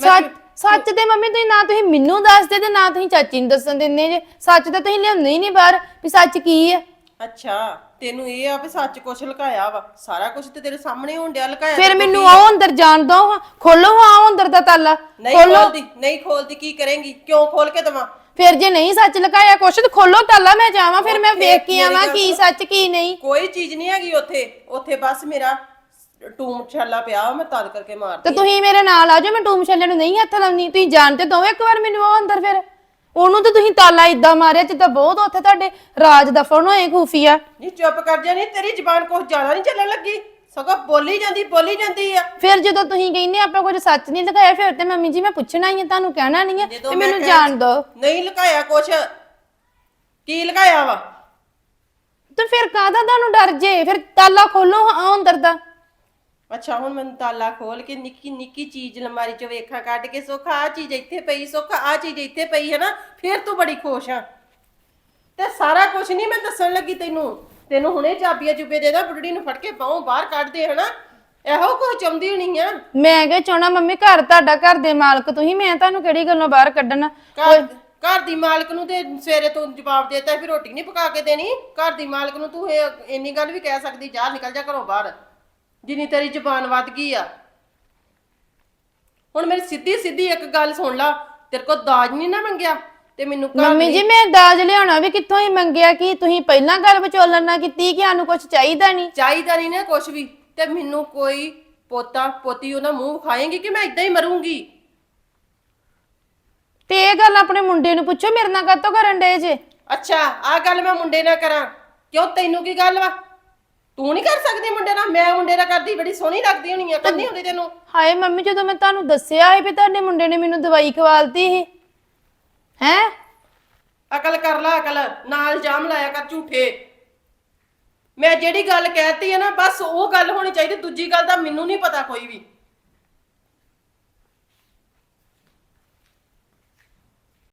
ਸੱਚ ਸੱਚ ਤੇ ਮੰਮੀ ਤੁਸੀਂ ਨਾ ਤੁਸੀਂ ਮੈਨੂੰ ਦੱਸਦੇ ਤੇ ਨਾ ਤੁਸੀਂ ਚਾਚੀ ਨੂੰ ਦੱਸਣ ਦਿੰਦੇ ਜੇ। ਸੱਚ ਤਾਂ ਤੁਸੀਂ ਲਿਆਉਂਦੇ ਹੀ ਨਹੀਂ ਬਾਹਰ ਵੀ ਸੱਚ ਕੀ ਹੈ
ਅੱਛਾ ਤੈਨੂੰ ਇਹ ਆ ਵੀ ਸੱਚ ਕੁਛ ਲੁਕਾਇਆ ਵਾ। ਸਾਰਾ ਕੁਝ ਤੇ ਤੇਰੇ ਸਾਹਮਣੇ ਹੋਣ ਡਿਆ ਲੁਕਾਇਆ
ਫਿਰ ਮੈਨੂੰ ਆਓ ਅੰਦਰ ਜਾਣ ਦੋ। ਖੋਲੋ ਆਓ ਅੰਦਰ ਦਾ ਤਾਲਾ।
ਨਹੀਂ ਖੋਲਦੀ ਨਹੀਂ ਖੋਲਦੀ ਕੀ ਕਰੇਂਗੀ? ਕਿਉਂ ਖੋਲ ਕੇ ਦਵਾਂ?
ਫਿਰ ਜੇ ਨਹੀਂ ਸੱਚ ਲਗਾਇਆ ਕੁਛ ਤੇ ਖੋਲੋ ਤਾਲਾ ਮੈਂ ਜਾਵਾਂ ਫਿਰ ਮੈਂ ਵੇਖ ਕੇ ਆਵਾਂ ਕੀ ਸੱਚ ਕੀ ਨਹੀਂ।
ਕੋਈ ਚੀਜ਼ ਨਹੀਂ ਹੈਗੀ ਉੱਥੇ। ਉੱਥੇ ਬਸ ਮੇਰਾ ਟੂਮ ਛੱਲਾ ਪਿਆ ਮੈਂ ਤਦ ਕਰਕੇ
ਤੇ
ਮਾਰਦੀ
ਤੁਸੀਂ ਮੇਰੇ ਨਾਲ ਆ ਜਾਓ ਮੈਂ ਟੂਮ ਛੱਲੇ ਨੂੰ ਨਹੀਂ ਹੱਥ ਲਾਉਣੀ ਤੁਸੀਂ ਜਾਣ ਤੇ ਦੋ ਇੱਕ ਵਾਰ ਮੈਨੂੰ ਆਓ ਅੰਦਰ ਫਿਰ? ਉਹਨੂੰ ਤੇ ਤੁਸੀਂ ਤਾਲਾ ਇਦਾਂ ਮਾਰਿਆ ਜਿੱਦਾਂ ਬਹੁਤ ਉੱਥੇ ਤੁਹਾਡੇ ਰਾਜ ਦਫਨ ਹੋਏ ਖੂਫੀਆ
ਨਹੀਂ ਚੁੱਪ ਕਰ ਜਾ ਨਹੀਂ ਤੇਰੀ ਜ਼ਬਾਨ ਕੁਛ ਜ਼ਿਆਦਾ ਨਹੀਂ ਚੱਲਣ ਲੱਗੀ। ਸਗੋਂ ਬੋਲੀ ਜਾਂਦੀ ਬੋਲੀ ਜਾਂਦੀ ਆ।
ਫਿਰ ਜਦੋਂ ਤੁਸੀਂ ਕਹਿੰਦੇ ਆਪਾਂ ਕੁਝ ਸੱਚ ਨਹੀਂ ਲਗਾਇਆ ਫਿਰ ਤੇ ਮੰਮੀ ਜੀ ਮੈਂ ਪੁੱਛਣਾ ਹੀ ਹੈ ਤੁਹਾਨੂੰ ਕਹਿਣਾ ਨਹੀਂ ਹੈ
ਜਦੋਂ
ਤੇ
ਮੈਂ
ਮੈਨੂੰ
ਕਹਿ-
ਜਾਣ ਦਿਓ।
ਨਹੀਂ ਲੁਕਾਇਆ ਕੁਛ ਕੀ ਲੁਕਾਇਆ ਵਾ?
ਤੇ ਫਿਰ ਕਾਹਦਾ ਤੁਹਾਨੂੰ ਡਰ ਜੇ? ਫਿਰ ਤਾਲਾ ਖੋਲੋ ਅੰਦਰ ਦਾ।
ਅੱਛਾ ਹੁਣ ਮੈਨੂੰ ਤਾਲਾ ਖੋਲ ਕੇ ਨਿੱਕੀ ਨਿੱਕੀ ਚੀਜ਼ ਅਲਮਾਰੀ ਚੋਂ ਵੇਖਾਂ ਕੱਢ ਕੇ ਸੁੱਖ ਆ ਚੀਜ਼ ਇੱਥੇ ਪਈ ਸੁੱਖ ਆ ਚੀਜ਼ ਇੱਥੇ ਪਈ ਹੈ ਨਾ ਫਿਰ ਤੂੰ ਬੜੀ ਖੁਸ਼ ਆ। ਤੇ ਸਾਰਾ ਕੁਝ ਨਹੀਂ ਮੈਂ ਦੱਸਣ ਲੱਗੀ ਤੈਨੂੰ। ਤੈਨੂੰ ਹੁਣੇ ਚਾਬੀਆਂ ਚੁੱਬੇ ਦੇ ਦਾ ਬੁੱਢੜੀ ਨੂੰ ਫੜ ਕੇ ਬਾਹੋਂ ਬਾਹਰ ਕੱਢ ਦੇ ਹਨਾ? ਇਹੋ ਕੁਝ ਚਾਹੁੰਦੀ ਹੋਣੀ ਆ।
ਮੈਂ ਕਿਹਾ ਚਾਹਣਾ ਮੰਮੀ ਘਰ ਤੁਹਾਡਾ ਘਰ ਦੇ ਮਾਲਕ ਤੁਸੀਂ ਮੈਂ ਤੁਹਾਨੂੰ ਕਿਹੜੀ ਗੱਲੋਂ ਬਾਹਰ ਕੱਢਣਾ?
ਘਰ ਘਰ ਦੀ ਮਾਲਕ ਨੂੰ ਤੇ ਸਵੇਰੇ ਤੂੰ ਜਵਾਬ ਦੇਤਾ ਫਿਰ ਰੋਟੀ ਨਹੀਂ ਪਕਾ ਕੇ ਦੇਣੀ? ਘਰ ਦੀ ਮਾਲਕ ਨੂੰ ਤੂੰ ਇਹ ਇੰਨੀ ਗੱਲ ਵੀ ਕਹਿ ਸਕਦੀ ਜਾ ਨਿਕਲ ਜਾ ਘਰੋਂ ਬਾਹਰ। ਜਿੰਨੀ ਤੇਰੀ ਜ਼ੁਬਾਨ ਵੱਧ ਗਈ ਆ। ਹੁਣ ਮੇਰੀ ਸਿੱਧੀ ਸਿੱਧੀ ਇੱਕ ਗੱਲ ਸੁਣ ਲਾ। ਤੇਰੇ ਕੋਲ ਦਾਜ ਨਹੀਂ ਨਾ ਮੰਗਿਆ ਤੇ ਮੈਨੂੰ ਘਰ
ਮੰਮੀ ਜੀ ਮੈਂ ਦਾਜ ਲਿਆਉਣਾ ਵੀ ਕਿੱਥੋਂ ਹੀ ਮੰਗਿਆ ਕਿ? ਤੁਸੀਂ ਪਹਿਲਾਂ ਗੱਲ ਵਿਚੋਲਣ ਨਾ ਕੀਤੀ ਕਿ ਸਾਨੂੰ ਕੁਝ ਚਾਹੀਦਾ ਨਹੀਂ?
ਚਾਹੀਦਾ ਨਹੀਂ ਨਾ ਕੁਝ ਵੀ। ਤੇ ਮੈਨੂੰ ਕੋਈ ਪੋਤਾ ਪੋਤੀ ਉਹਦਾ ਮੂੰਹ ਖਾਏਗੀ ਕਿ ਮੈਂ ਇਦਾਂ ਹੀ ਮਰੂੰਗੀ?
ਤੇ ਇਹ ਗੱਲ ਆਪਣੇ ਮੁੰਡੇ ਨੂੰ ਪੁੱਛੋ ਮੇਰੇ ਨਾਲ ਕਾਤੋਂ ਕਰਨ ਡੇ ਜੇ?
ਅੱਛਾ ਆ ਗੱਲ ਮੈਂ ਮੁੰਡੇ ਨਾਲ ਕਰਾਂ। ਕਿਉਂ? ਤੈਨੂੰ ਕੀ ਗੱਲ ਵਾ? ਤੂੰ ਨਹੀਂ ਕਰ ਸਕਦੀ ਮੁੰਡੇ ਨਾਲ ਮੈਂ ਮੁੰਡੇ ਨਾਲ ਕਰਦੀ ਬੜੀ ਸੋਹਣੀ ਲੱਗਦੀ ਹੋਣੀ ਆ ਕੰਨੀ ਹੁੰਦੀ ਤੈਨੂੰ।
ਹਾਏ ਮੰਮੀ ਜਦੋਂ ਮੈਂ ਤੁਹਾਨੂੰ ਦੱਸਿਆ ਸੀ ਵੀ ਤੁਹਾਡੇ ਮੁੰਡੇ ਨੇ ਮੈਨੂੰ ਦਵਾਈ ਖਵਾਲਤੀ ਸੀ ਹੈ?
ਅਕਲ ਕਰ ਲੈ ਅਕਲ। ਨਾਲ ਜਾਮ ਲਾਇਆ ਕਰ ਝੂਠੇ। ਮੈਂ ਜਿਹੜੀ ਗੱਲ ਕਹਿਤੀ ਹੈ ਨਾ ਬਸ ਉਹ ਗੱਲ ਹੋਣੀ ਚਾਹੀਦੀ ਦੂਜੀ ਗੱਲ ਦਾ ਮੈਨੂੰ ਨਹੀਂ ਪਤਾ ਕੋਈ ਵੀ।